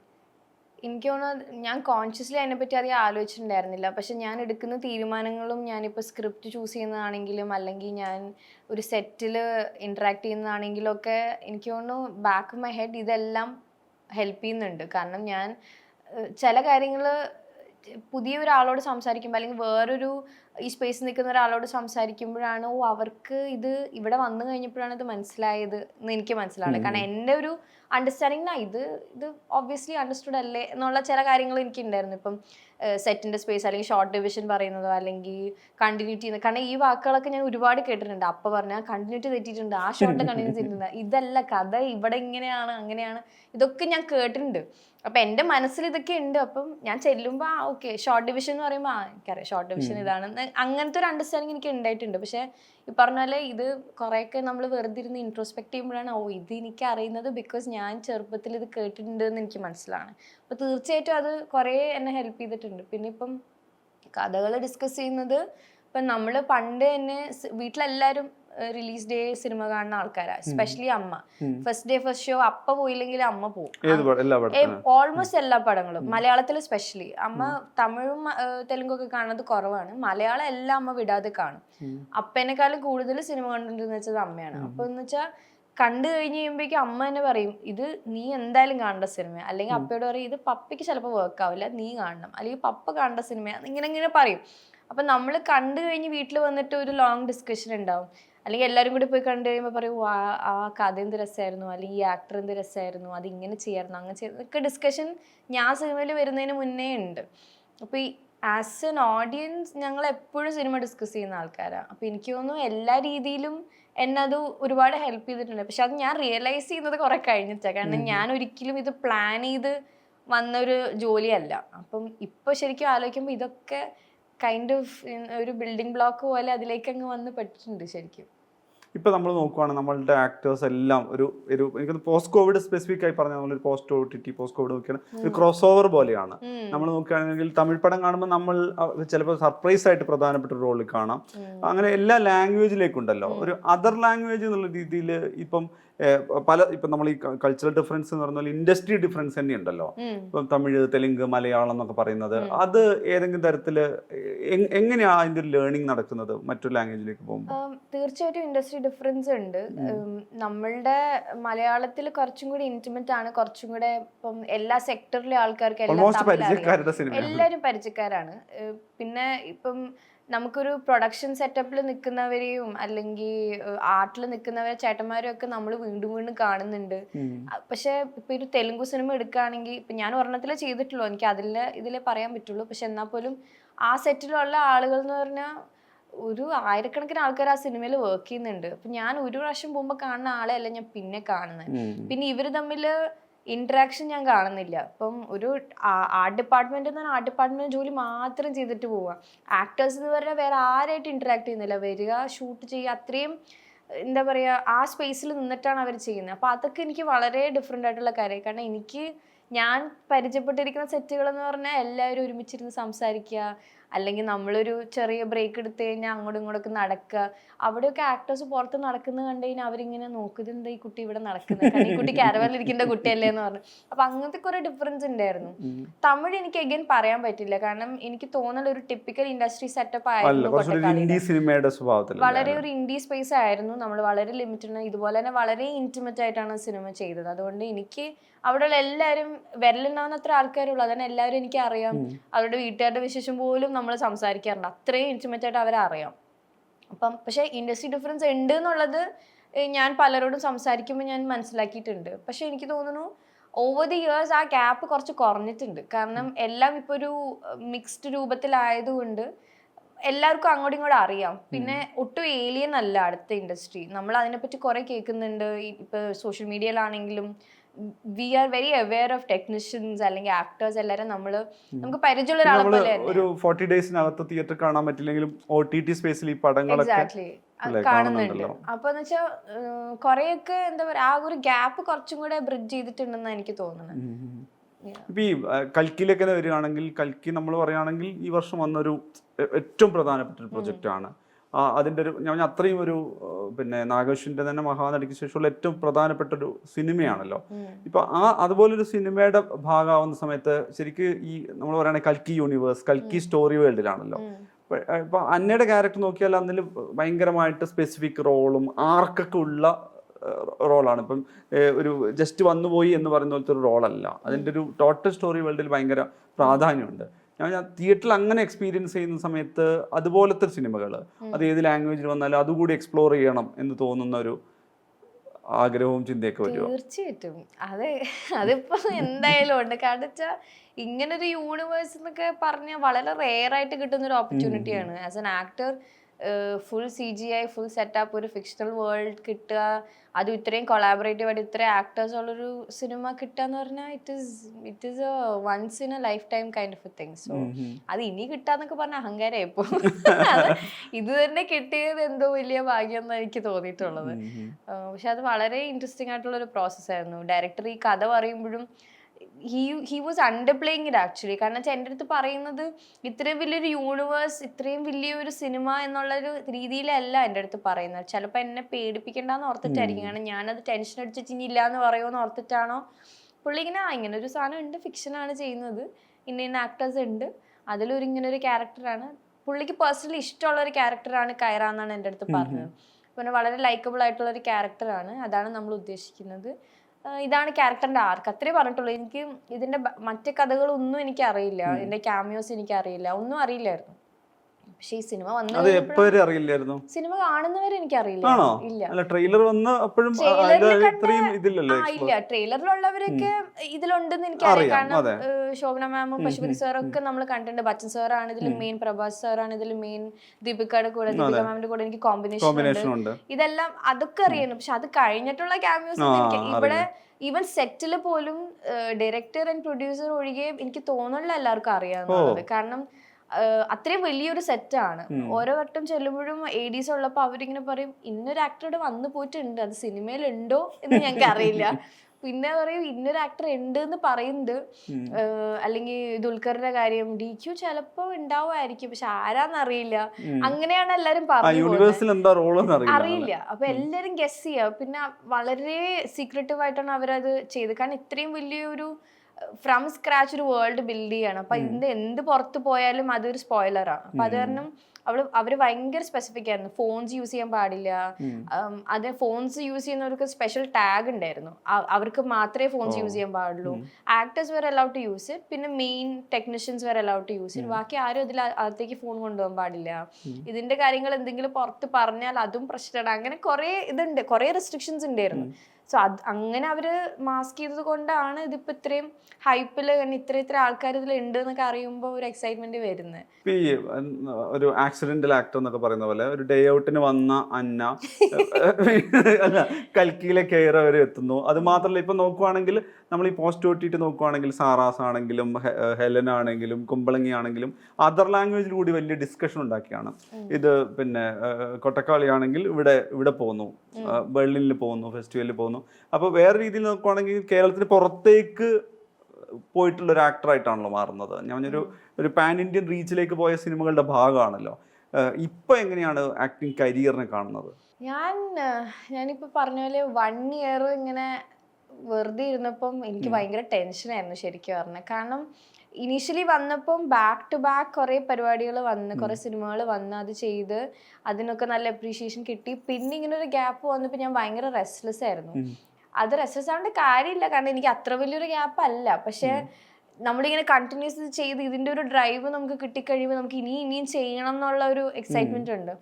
എനിക്ക് തോന്നുന്നു ഞാൻ കോൺഷ്യസ്ലി അതിനെപ്പറ്റി അധികം ആലോചിച്ചിട്ടുണ്ടായിരുന്നില്ല. പക്ഷെ ഞാൻ എടുക്കുന്ന തീരുമാനങ്ങളും ഞാനിപ്പോൾ സ്ക്രിപ്റ്റ് ചൂസ് ചെയ്യുന്നതാണെങ്കിലും അല്ലെങ്കിൽ ഞാൻ ഒരു സെറ്റിൽ ഇൻട്രാക്ട് ചെയ്യുന്നതാണെങ്കിലും ഒക്കെ എനിക്ക് തോന്നുന്നു ബാക്ക് മൈ ഹെഡ് ഇതെല്ലാം ഹെൽപ്പ് ചെയ്യുന്നുണ്ട്. കാരണം ഞാൻ ചില കാര്യങ്ങൾ പുതിയ ഒരാളോട് സംസാരിക്കുമ്പോൾ അല്ലെങ്കിൽ വേറൊരു ഈ സ്പേസിൽ നിൽക്കുന്ന ഒരാളോട് സംസാരിക്കുമ്പോഴാണ് ഓ അവർക്ക് ഇത് ഇവിടെ വന്നു കഴിഞ്ഞപ്പോഴാണ് ഇത് മനസ്സിലായത് എന്ന് എനിക്ക് മനസ്സിലാവുന്നത്. കാരണം എന്റെ ഒരു അണ്ടർസ്റ്റാൻഡിങ് ഇത് ഇത് ഒബ്വിയസ്ലി അണ്ടർസ്റ്റുഡ് അല്ലേ എന്നുള്ള ചില കാര്യങ്ങൾ എനിക്കുണ്ടായിരുന്നു. ഇപ്പം സെറ്റിന്റെ സ്പേസ് അല്ലെങ്കിൽ ഷോർട്ട് ഡിവിഷൻ പറയുന്നതോ അല്ലെങ്കിൽ കണ്ടിന്യൂറ്റി കാരണം ഈ വാക്കുകളൊക്കെ ഞാൻ ഒരുപാട് കേട്ടിട്ടുണ്ട്. അപ്പം പറഞ്ഞാൽ കണ്ടിന്യൂറ്റി തെറ്റിയിട്ടുണ്ട് ആ ഷോർട്ട് കണ്ടിന്യൂറ്റി തെറ്റിയിട്ടുണ്ട്. ഇതല്ല കഥ ഇവിടെ ഇങ്ങനെയാണ് അങ്ങനെയാണ്. ഇതൊക്കെ ഞാൻ കേട്ടിട്ടുണ്ട്. അപ്പൊ എന്റെ മനസ്സിൽ ഇതൊക്കെ ഉണ്ട്. അപ്പം ഞാൻ ചെല്ലുമ്പോൾ ആ ഓക്കെ ഷോർട്ട് ഡിവിഷൻ എന്ന് പറയുമ്പോൾ ആ എനിക്കറിയാം ഷോർട്ട് ഡിവിഷൻ ഇതാണെന്ന് അങ്ങനത്തെ ഒരു അണ്ടർസ്റ്റാൻഡിങ് എനിക്ക് ഉണ്ടായിട്ടുണ്ട്. പക്ഷേ ഈ പറഞ്ഞ പോലെ ഇത് കുറേയൊക്കെ നമ്മൾ വെറുതെ ഇരുന്ന് ഇൻട്രോസ്പെക്ട് ചെയ്യുമ്പോഴാണ് ഓ ഇത് എനിക്ക് അറിയുന്നത് ബിക്കോസ് ഞാൻ ചെറുപ്പത്തിൽ ഇത് കേട്ടിട്ടുണ്ട് എന്ന് എനിക്ക് മനസ്സിലാണ്. അപ്പോൾ തീർച്ചയായിട്ടും അത് കുറേ എന്നെ ഹെൽപ്പ് ചെയ്തിട്ടുണ്ട്. പിന്നെ ഇപ്പം കഥകൾ ഡിസ്കസ് ചെയ്യുന്നത് ഇപ്പം നമ്മൾ പണ്ട് തന്നെ വീട്ടിലെല്ലാവരും റിലീസ് ഡേ സിനിമ കാണുന്ന ആൾക്കാരാ സ്പെഷ്യലി അമ്മ. ഫസ്റ്റ് ഡേ ഫസ്റ്റ് ഷോ അപ്പ പോയില്ലെങ്കിൽ അമ്മ പോകും? ഓൾമോസ്റ്റ് എല്ലാ പടങ്ങളും. മലയാളത്തിൽ സ്പെഷ്യലി അമ്മ തമിഴും തെലുങ്കൊക്കെ തെലുങ്കും ഒക്കെ കാണുന്നത് കുറവാണ്. മലയാളം എല്ലാം അമ്മ വിടാതെ കാണും. അപ്പേനെക്കാളും കൂടുതൽ സിനിമ കണ്ടിട്ടുണ്ടെന്ന് വെച്ചത് അമ്മയാണ്. അപ്പൊ എന്ന് വെച്ചാൽ കണ്ടു കഴിഞ്ഞ് കഴിയുമ്പോഴേക്കും അമ്മ തന്നെ പറയും ഇത് നീ എന്തായാലും കാണേണ്ട സിനിമ അല്ലെങ്കിൽ അപ്പയോട് പറയും ഇത് പപ്പയ്ക്ക് ചിലപ്പോൾ വർക്ക് ആവില്ല നീ കാണണം. അല്ലെങ്കിൽ പപ്പ കാണേണ്ട സിനിമ ഇങ്ങനെ ഇങ്ങനെ പറയും. അപ്പൊ നമ്മൾ കണ്ടു കഴിഞ്ഞ് വീട്ടിൽ വന്നിട്ട് ഒരു ലോങ് ഡിസ്കഷൻ ഉണ്ടാവും. അല്ലെങ്കിൽ എല്ലാവരും കൂടി പോയി കണ്ടു കഴിയുമ്പോൾ പറയും ആ ആ കഥ എന്ത് രസമായിരുന്നു അല്ലെങ്കിൽ ഈ ആക്ടർ എന്ത് രസമായിരുന്നു അത് ഇങ്ങനെ ചെയ്യായിരുന്നു. അങ്ങനെ ചെയ്യുന്നു ഒക്കെ ഡിസ്കഷൻ ഞാൻ സിനിമയിൽ വരുന്നതിന് മുന്നേ ഉണ്ട്. അപ്പോൾ ഈ ആസ് എൻ ഓഡിയൻസ് ഞങ്ങൾ എപ്പോഴും സിനിമ ഡിസ്കസ് ചെയ്യുന്ന ആൾക്കാരാണ് അപ്പോൾ എനിക്ക് തോന്നുന്നു എല്ലാ രീതിയിലും എന്നെ അത് ഒരുപാട് ഹെൽപ്പ് ചെയ്തിട്ടുണ്ട്. പക്ഷെ അത് ഞാൻ റിയലൈസ് ചെയ്യുന്നത് കുറെ കഴിഞ്ഞിട്ടാണ് കാരണം ഞാൻ ഒരിക്കലും ഇത് പ്ലാൻ ചെയ്ത് വന്നൊരു ജോലിയല്ല. അപ്പം ഇപ്പോൾ ശരിക്കും ആലോചിക്കുമ്പോൾ ഇതൊക്കെ കൈൻഡ് ഓഫ് ഒരു ബിൽഡിംഗ് ബ്ലോക്ക് പോലെ അതിലേക്ക് അങ്ങ് വന്ന് പെട്ടിട്ടുണ്ട് ശരിക്കും. ഇപ്പൊ നമ്മൾ നോക്കുവാണെങ്കിൽ നമ്മളുടെ ആക്ടേഴ്സ് എല്ലാം ഒരു ഒരു എനിക്ക് പോസ്റ്റ് കോവിഡ് സ്പെസിഫിക് ആയി പറഞ്ഞ നമ്മളൊരു post O T T post COVID നോക്കിയാണ് ഒരു ക്രോസ് ഓവർ പോലെയാണ് നമ്മൾ നോക്കുകയാണെങ്കിൽ തമിഴ് പടം കാണുമ്പോൾ നമ്മൾ ചിലപ്പോൾ സർപ്രൈസ് ആയിട്ട് പ്രധാനപ്പെട്ട ഒരു റോളിൽ കാണാം. അങ്ങനെ എല്ലാ ലാംഗ്വേജിലേക്കുണ്ടല്ലോ ഒരു അതർ ലാംഗ്വേജ് എന്നുള്ള രീതിയിൽ ഇപ്പം പല ഇപ്പം നമ്മൾ ഈ കൾച്ചറൽ ഡിഫറൻസ് എന്ന് പറഞ്ഞാൽ ഇൻഡസ്ട്രി ഡിഫറൻസ് തന്നെ ഉണ്ടല്ലോ ഇപ്പം തമിഴ് തെലുങ്ക് മലയാളം എന്നൊക്കെ പറയുന്നത്. അത് ഏതെങ്കിലും തരത്തിൽ എങ്ങനെയാണ് അതിന്റെ ഒരു ലേണിംഗ് നടക്കുന്നത് മറ്റൊരു ലാംഗ്വേജിലേക്ക് പോകുമ്പോൾ തീർച്ചയായിട്ടും ഇൻഡസ്ട്രി ഡിഫറൻസ് ഉണ്ട്. നമ്മളുടെ മലയാളത്തിൽ കുറച്ചും കൂടി ഇന്റിമേറ്റ് ആണ്. കുറച്ചും കൂടെ ഇപ്പം എല്ലാ സെക്ടറിലെ ആൾക്കാർക്ക് എല്ലാവരും പരിചയക്കാരാണ്. പിന്നെ ഇപ്പം നമുക്കൊരു പ്രൊഡക്ഷൻ സെറ്റപ്പിൽ നിൽക്കുന്നവരെയും അല്ലെങ്കിൽ ആർട്ടിൽ നിൽക്കുന്നവരെ ചേട്ടന്മാരും ഒക്കെ നമ്മൾ വീണ്ടും വീണ്ടും കാണുന്നുണ്ട്. പക്ഷെ ഇപ്പൊ ഒരു തെലുങ്ക് സിനിമ എടുക്കുകയാണെങ്കിൽ ഇപ്പൊ ഞാൻ ഒരെണ്ണത്തിലേ ചെയ്തിട്ടുള്ളൂ. എനിക്ക് അതിൽ ഇതിലേ പറയാൻ പറ്റുള്ളൂ. പക്ഷെ എന്നാൽ പോലും ആ സെറ്റിലുള്ള ആളുകൾ എന്ന് പറഞ്ഞാൽ ഒരു ആയിരക്കണക്കിന് ആൾക്കാർ ആ സിനിമയിൽ വർക്ക് ചെയ്യുന്നുണ്ട്. അപ്പൊ ഞാൻ ഒരു പ്രാവശ്യം പോകുമ്പോൾ കാണുന്ന ആളെ അല്ല ഞാൻ പിന്നെ കാണുന്നത് പിന്നെ ഇവർ തമ്മിൽ ഇന്ററാക്ഷൻ ഞാൻ കാണുന്നില്ല. ഇപ്പം ഒരു ആർട്ട് ഡിപ്പാർട്ട്മെന്റ് എന്ന് പറഞ്ഞാൽ ആർട്ട് ഡിപ്പാർട്ട്മെന്റ് ജോലി മാത്രം ചെയ്തിട്ട് പോവുക ആക്ടേഴ്സ് എന്ന് പറഞ്ഞാൽ വേറെ ആരായിട്ട് ഇൻട്രാക്ട് ചെയ്യുന്നില്ല. വരിക ഷൂട്ട് ചെയ്യുക അത്രയും എന്താ പറയുക ആ സ്പേസിൽ നിന്നിട്ടാണ് അവർ ചെയ്യുന്നത്. അപ്പോൾ അതൊക്കെ എനിക്ക് വളരെ ഡിഫറെന്റ് ആയിട്ടുള്ള കാര്യം. കാരണം എനിക്ക് ഞാൻ പരിചയപ്പെട്ടിരിക്കുന്ന സെറ്റുകൾ എന്ന് പറഞ്ഞാൽ എല്ലാവരും ഒരുമിച്ചിരുന്ന് സംസാരിക്കുക അല്ലെങ്കിൽ നമ്മളൊരു ചെറിയ ബ്രേക്ക് എടുത്തു കഴിഞ്ഞാൽ അങ്ങോട്ടും ഇങ്ങോട്ടൊക്കെ നടക്കുക. അവിടെയൊക്കെ ആക്ടേഴ്സ് പുറത്ത് നടക്കുന്നത് കണ്ടു കഴിഞ്ഞാൽ അവരിങ്ങനെ നോക്കുന്നത് എന്താ ഈ കുട്ടി ഇവിടെ നടക്കുന്നത്? കാരണം ഈ കുട്ടി കാരവാനിൽ ഇരിക്കേണ്ട കുട്ടിയല്ലേ? എന്ന് പറഞ്ഞു. അപ്പൊ അങ്ങനത്തെ കുറെ ഡിഫറൻസ് ഉണ്ടായിരുന്നു. തമിഴ് എനിക്ക് എഗൈൻ പറയാൻ പറ്റില്ല. കാരണം എനിക്ക് തോന്നുന്നത് ഒരു ടിപ്പിക്കൽ ഇൻഡസ്ട്രി സെറ്റപ്പ് ആയിരുന്നു വളരെ ഒരു ഇൻഡി സ്പേസ് ആയിരുന്നു. നമ്മൾ വളരെ ലിമിറ്റഡ് ഇതുപോലെ തന്നെ വളരെ ഇന്റിമേറ്റ് ആയിട്ടാണ് സിനിമ ചെയ്തത്. അതുകൊണ്ട് എനിക്ക് അവിടെയുള്ള എല്ലാവരും വിരലുണ്ടാവുന്ന അത്ര ആൾക്കാരുള്ളൂ അതന്നെ എല്ലാവരും എനിക്ക് അറിയാം. അവരുടെ വീട്ടുകാരുടെ വിശേഷം പോലും നമ്മൾ സംസാരിക്കാറുണ്ട്. അത്രയും ഇന്റിമേറ്റ് ആയിട്ട് അവരെ അറിയാം. അപ്പം പക്ഷേ ഇൻഡസ്ട്രി ഡിഫറൻസ് ഉണ്ട് എന്നുള്ളത് ഞാൻ പലരോടും സംസാരിക്കുമ്പോൾ ഞാൻ മനസ്സിലാക്കിയിട്ടുണ്ട്. പക്ഷെ എനിക്ക് തോന്നുന്നു ഓവർ ദി ഇയേഴ്സ് ആ ഗ്യാപ്പ് കുറച്ച് കുറഞ്ഞിട്ടുണ്ട്. കാരണം എല്ലാം ഇപ്പോൾ ഒരു മിക്സ്ഡ് രൂപത്തിലായതുകൊണ്ട് എല്ലാവർക്കും അങ്ങോട്ടും ഇങ്ങോട്ടും അറിയാം. പിന്നെ ഒട്ടും ഏലിയൻ അല്ല അടുത്ത ഇൻഡസ്ട്രി നമ്മൾ അതിനെപ്പറ്റി കുറെ കേൾക്കുന്നുണ്ട്. ഇപ്പോൾ ഇപ്പൊ social മീഡിയയിലാണെങ്കിലും we are very aware of technicians അല്ലെങ്കിൽ ആക്ടേഴ്സ് എല്ലാവരും നമ്മൾ നമുക്ക് പരിചയമുള്ള ഒരാളെ പോലെ ഒരു ഫോർട്ടി ഡേയ്സിനകത്ത് തിയേറ്റർ കാണാൻ പറ്റില്ലെങ്കിലും ഒ ടി ടി സ്പേസിൽ ഈ പടങ്ങളൊക്കെ കാണുന്നുണ്ട്. അപ്പൊ എന്ന് വെച്ചാൽ കുറെയൊക്കെ എന്താ പറയാ ആ ഒരു ഗ്യാപ്പ് കുറച്ചും കൂടെ ബ്രിഡ്ജ് ചെയ്തിട്ടുണ്ടെന്ന് എനിക്ക് തോന്നുന്നത്. ഇപ്പൊ ഈ കൽക്കിയിലൊക്കെ വരികയാണെങ്കിൽ കൽക്കി നമ്മൾ പറയുകയാണെങ്കിൽ ഈ വർഷം വന്നൊരു ഏറ്റവും പ്രധാനപ്പെട്ട ഒരു പ്രൊജക്റ്റ് ആണ്. ആ, അതിന്റെ ഒരു ഞാൻ അത്രയും ഒരു പിന്നെ നാഗേഷിന്റെ തന്നെ മഹാനടിക്ക് ശേഷമുള്ള ഏറ്റവും പ്രധാനപ്പെട്ട ഒരു സിനിമയാണല്ലോ ഇപ്പൊ ആ അതുപോലൊരു സിനിമയുടെ ഭാഗമാവുന്ന സമയത്ത് ശരിക്ക് ഈ നമ്മൾ പറയുകയാണെങ്കിൽ കൽക്കി യൂണിവേഴ്സ് കൽക്കി സ്റ്റോറി വേൾഡിലാണല്ലോ. ഇപ്പൊ, അന്നയുടെ ക്യാരക്ടർ നോക്കിയാൽ അതിൽ ഭയങ്കരമായിട്ട് സ്പെസിഫിക് റോളും ആർക്കൊക്കെ ഉള്ള റോളാണ്. ഇപ്പം ഒരു ജസ്റ്റ് വന്നുപോയി എന്ന് പറയുന്ന പോലത്തെ ഒരു റോളല്ല. അതിന്റെ ഒരു ടോട്ടൽ സ്റ്റോറി വേൾഡിൽ ഭയങ്കര പ്രാധാന്യമുണ്ട്. ഞാൻ തിയേറ്ററിൽ അങ്ങനെ എക്സ്പീരിയൻസ് ചെയ്യുന്ന സമയത്ത് അതുപോലത്തെ സിനിമകൾ അത് ഏത് ലാംഗ്വേജിൽ വന്നാലും അതുകൂടി എക്സ്പ്ലോർ ചെയ്യണം എന്ന് തോന്നുന്ന ഒരു ആഗ്രഹവും ചിന്തയൊക്കെ വരുമോ തീർച്ചയായിട്ടും. അത് അതിപ്പോ എന്തായാലും ഉണ്ട്. കാരണം വെച്ചാൽ ഇങ്ങനൊരു യൂണിവേഴ്സ് എന്നൊക്കെ പറഞ്ഞാൽ വളരെ റെയർ ആയിട്ട് കിട്ടുന്ന ഒരു ഓപ്പർച്യൂണിറ്റിയാണ് as an actor full C G I full setup ഒരു ഫിക്ഷണൽ വേൾഡ് കിട്ടുക. അതും ഇത്രയും കൊളാബറേറ്റീവ് ആയിട്ട് ഇത്രയും ആക്ടേഴ്സ് ഉള്ളൊരു സിനിമ കിട്ടുക എന്ന് പറഞ്ഞാൽ it is it is a once in a lifetime kind of a thing so അത് ഇനി കിട്ടാന്നൊക്കെ പറഞ്ഞ അഹങ്കാരം ഇപ്പോൾ ഇത് തന്നെ കിട്ടിയത് എന്തോ വലിയ ഭാഗ്യം എന്നാണ് എനിക്ക് തോന്നിയിട്ടുള്ളത്. പക്ഷെ അത് വളരെ ഇൻട്രസ്റ്റിംഗ് ആയിട്ടുള്ള ഒരു പ്രോസസ് ആയിരുന്നു. ഡയറക്ടർ ഈ കഥ പറയുമ്പോഴും he he was underplaying it actually കാരണം വെച്ചാൽ എന്റെ അടുത്ത് പറയുന്നത് ഇത്രയും വലിയൊരു യൂണിവേഴ്സ് ഇത്രയും വലിയൊരു സിനിമ എന്നുള്ളൊരു രീതിയിലല്ല എന്റെ അടുത്ത് പറയുന്നത്. ചിലപ്പോൾ എന്നെ പേടിപ്പിക്കണ്ടെന്ന് ഓർത്തിട്ടായിരിക്കും. കാരണം ഞാനത് ടെൻഷൻ അടിച്ചിട്ട് ഇനി ഇല്ല എന്ന് പറയുമെന്ന് ഓർത്തിട്ടാണോ? പുള്ളി ഇങ്ങനെ "ആ, ഇങ്ങനെ ഒരു സാധനം ഉണ്ട് ഫിക്ഷനാണ് ചെയ്യുന്നത്. ഇന്ന ഇന്ന ആക്ടേഴ്സ് ഉണ്ട്. അതിലൊരു ഇങ്ങനെ ഒരു ക്യാരക്ടറാണ് പുള്ളിക്ക് പേഴ്സണലി ഇഷ്ടമുള്ള ഒരു ക്യാരക്ടറാണ് കയറ എന്നാണ് എന്റെ അടുത്ത് പറഞ്ഞത്. പിന്നെ വളരെ ലൈക്കബിൾ ആയിട്ടുള്ള ഒരു ക്യാരക്ടറാണ് അതാണ് നമ്മൾ ഉദ്ദേശിക്കുന്നത്. ഇതാണ് ക്യാരക്ടറിന്റെ ആർക്ക് അത്രേ പറഞ്ഞിട്ടുള്ളൂ. എനിക്ക് ഇതിന്റെ മറ്റു കഥകളൊന്നും എനിക്കറിയില്ല. ഇതിന്റെ ക്യാമിയോസ് എനിക്കറിയില്ല. ഒന്നും അറിയില്ലായിരുന്നു. പക്ഷെ ഈ സിനിമ വന്നത് അത് എപ്പോ വരെ അറിയില്ലായിരുന്നു. സിനിമ കാണുന്നവരെ എനിക്ക് അറിയില്ല ആണോ? ഇല്ല. അല്ല ട്രെയിലർ വന്ന് അപ്പോഴും ഇത് ഇത്രയും ഇതില്ലല്ലോ ആ ഇല്ല. ട്രെയിലറിലുള്ളവരൊക്കെ ഇതിലുണ്ടെന്ന് എനിക്കറിയാം. അറിയാം, കാരണം അതെ. ഏഹ്, ശോഭന മാമും പശുപതി സാറൊക്കെ നമ്മൾ കണ്ടിട്ടുണ്ട്. ബച്ചൻ സാറാണ് ഇതിൽ മെയിൻ പ്രഭാസ് സാറാണ് ഇതിൽ മെയിൻ ദീപികയുടെ കൂടെ ദീപിക മാമിന്റെ കൂടെ എനിക്ക് കോമ്പിനേഷൻ ഉണ്ട്. കോമ്പിനേഷൻ ഉണ്ട്. ഇതെല്ലാം അതൊക്കെ അറിയുന്നു പക്ഷെ അത് കഴിഞ്ഞിട്ടുള്ള ക്യാമിയോസ് എനിക്ക് ഇവിടെ ഈവൻ സെറ്റിൽ പോലും ഡയറക്ടർ ആൻഡ് പ്രൊഡ്യൂസർ ഒഴികെ എനിക്ക് തോന്നുന്നില്ല എല്ലാവർക്കും അറിയാവുന്നത് കാരണം അത്രയും വലിയൊരു സെറ്റാണ്. ഓരോ വട്ടം ചെല്ലുമ്പോഴും എ ഡീസ് ഉള്ളപ്പോൾ അവരിങ്ങനെ പറയും ഇന്നൊരു ആക്ടറുടെ വന്നു പോയിട്ടുണ്ട്. അത് സിനിമയിലുണ്ടോ എന്ന് ഞങ്ങൾക്ക് അറിയില്ല. പിന്നെ പറയും ഇന്നൊരു ആക്ടർ ഉണ്ട് എന്ന് പറയുന്നുണ്ട്. അല്ലെങ്കിൽ ദുൽഖറിന്റെ കാര്യം ഡി ക്യു ചിലപ്പോ ഉണ്ടാവുമായിരിക്കും. പക്ഷെ ആരാന്നറിയില്ല. അങ്ങനെയാണ് എല്ലാരും ആ പറഞ്ഞു യൂണിവേഴ്സിൽ എന്താ റോൾ എന്ന് അറിയില്ല അറിയില്ല. അപ്പൊ എല്ലാരും ഗസ് ചെയ്യുക പിന്നെ വളരെ സീക്രട്ടീവ് ആയിട്ടാണ് അവരത് ചെയ്ത് കാരണം ഇത്രയും വലിയൊരു ഫ്രം സ്ക്രാച്ച് ഒരു വേൾഡ് ബിൽഡ് ചെയ്യണം. അപ്പൊ ഇതിന്റെ എന്ത് പുറത്തു പോയാലും അതൊരു സ്പോയിലറാണ് അപ്പൊ അത് കാരണം അവൾ അവർ ഭയങ്കര സ്പെസിഫിക് ആയിരുന്നു. ഫോൺസ് യൂസ് ചെയ്യാൻ പാടില്ല. അത് ഫോൺസ് യൂസ് ചെയ്യുന്നവർക്ക് സ്പെഷ്യൽ ടാഗ് ഉണ്ടായിരുന്നു. അവർക്ക് മാത്രമേ ഫോൺസ് യൂസ് ചെയ്യാൻ പാടുള്ളൂ. ആക്ടേഴ്സ് വേറെ അലൗഡ് ടു യൂസ് ഇറ്റ് പിന്നെ മെയിൻ ടെക്നീഷ്യൻസ് വേറെ അലൗഡ് ടു യൂസ് ഇറ്റ് ബാക്കി ആരും ഇതിൽ അകത്തേക്ക് ഫോൺ കൊണ്ടുപോകാൻ പാടില്ല. ഇതിന്റെ കാര്യങ്ങൾ എന്തെങ്കിലും പുറത്ത് പറഞ്ഞാൽ അതും പ്രശ്നമാണ്. അങ്ങനെ കുറെ ഇതുണ്ട്. കുറെ റെസ്ട്രിക്ഷൻസ് ഉണ്ടായിരുന്നു. സോ അത് അങ്ങനെ അവർ മാസ്ക് ചെയ്തത് കൊണ്ടാണ് ഇതിപ്പോൾ ഇത്രയും ഹൈപ്പിൽ ഇത്ര ഇത്ര ആൾക്കാർ ഇതിൽ ഉണ്ട് എന്നൊക്കെ അറിയുമ്പോൾ ഒരു എക്സൈറ്റ്മെന്റ് വരുന്നത്. ഈ ഒരു ആക്സിഡന്റൽ ആക്ടർ എന്നൊക്കെ പറയുന്ന പോലെ ഒരു ഡേ ഔട്ടിന് വന്ന അന്ന അല്ല കൽക്കിയിലെ കെയർ വരെ എത്തുന്നു. അത് മാത്രമല്ല ഇപ്പം നോക്കുവാണെങ്കിൽ നമ്മൾ ഈ പോസ്റ്റ് ഓട്ടിട്ട് നോക്കുവാണെങ്കിൽ സാറാസ് ആണെങ്കിലും ഹെലൻ ആണെങ്കിലും കുമ്പളങ്ങി ആണെങ്കിലും അതർ ലാംഗ്വേജിൽ കൂടി വലിയ ഡിസ്കഷൻ ഉണ്ടാക്കിയാണ്. ഇത് പിന്നെ കൊട്ടക്കാളി ആണെങ്കിൽ ഇവിടെ ഇവിടെ പോകുന്നു ബെർലിനിൽ പോകുന്നു ഫെസ്റ്റിവലിൽ പോകുന്നു അപ്പോൾ വേറെ രീതിയിൽ നോക്കുവാണെങ്കിൽ കേരളത്തിന് പുറത്തേക്ക് പോയിട്ടുള്ള ഒരു ആക്ടറായിട്ടാണല്ലോ മാറുന്നത്. ഞാൻ ഒരു ഒരു പാൻ ഇന്ത്യൻ റീച്ചിലേക്ക് പോയ സിനിമകളുടെ ഭാഗമാണല്ലോ. ഇപ്പൊ എങ്ങനെയാണ് ആക്ടിങ് കരിയറിനെ കാണുന്നത്? ഞാൻ ഞാനിപ്പോൾ ഞാനിപ്പോ പറഞ്ഞ പോലെ വൺ ഇയർ ഇങ്ങനെ വെറുതെ ഇരുന്നപ്പം എനിക്ക് ഭയങ്കര ടെൻഷനായിരുന്നു ശരിക്കും പറഞ്ഞത് കാരണം ഇനീഷ്യലി വന്നപ്പം ബാക്ക് ടു ബാക്ക് കുറേ പരിപാടികൾ വന്ന് കുറേ സിനിമകൾ വന്ന് അത് ചെയ്ത് അതിനൊക്കെ നല്ല അപ്രീഷിയേഷൻ കിട്ടി. പിന്നെ ഇങ്ങനെ ഒരു ഗ്യാപ്പ് വന്നപ്പോൾ ഞാൻ ഭയങ്കര റെസ്റ്റ്ലെസ് ആയിരുന്നു. അത് റെസ്റ്റ്ലെസ് ആവേണ്ട കാര്യമില്ല. കാരണം എനിക്ക് അത്ര വലിയൊരു ഗ്യാപ്പ് അല്ല. പക്ഷേ നമ്മളിങ്ങനെ കണ്ടിന്യൂസ് ചെയ്ത് ഇതിന്റെ ഒരു ഡ്രൈവ് നമുക്ക് കിട്ടിക്കഴിയുമ്പോൾ നമുക്ക് ഇനി ഇനിയും ചെയ്യണം എന്നുള്ള ഒരു എക്സൈറ്റ്മെന്റ് ഉണ്ട്.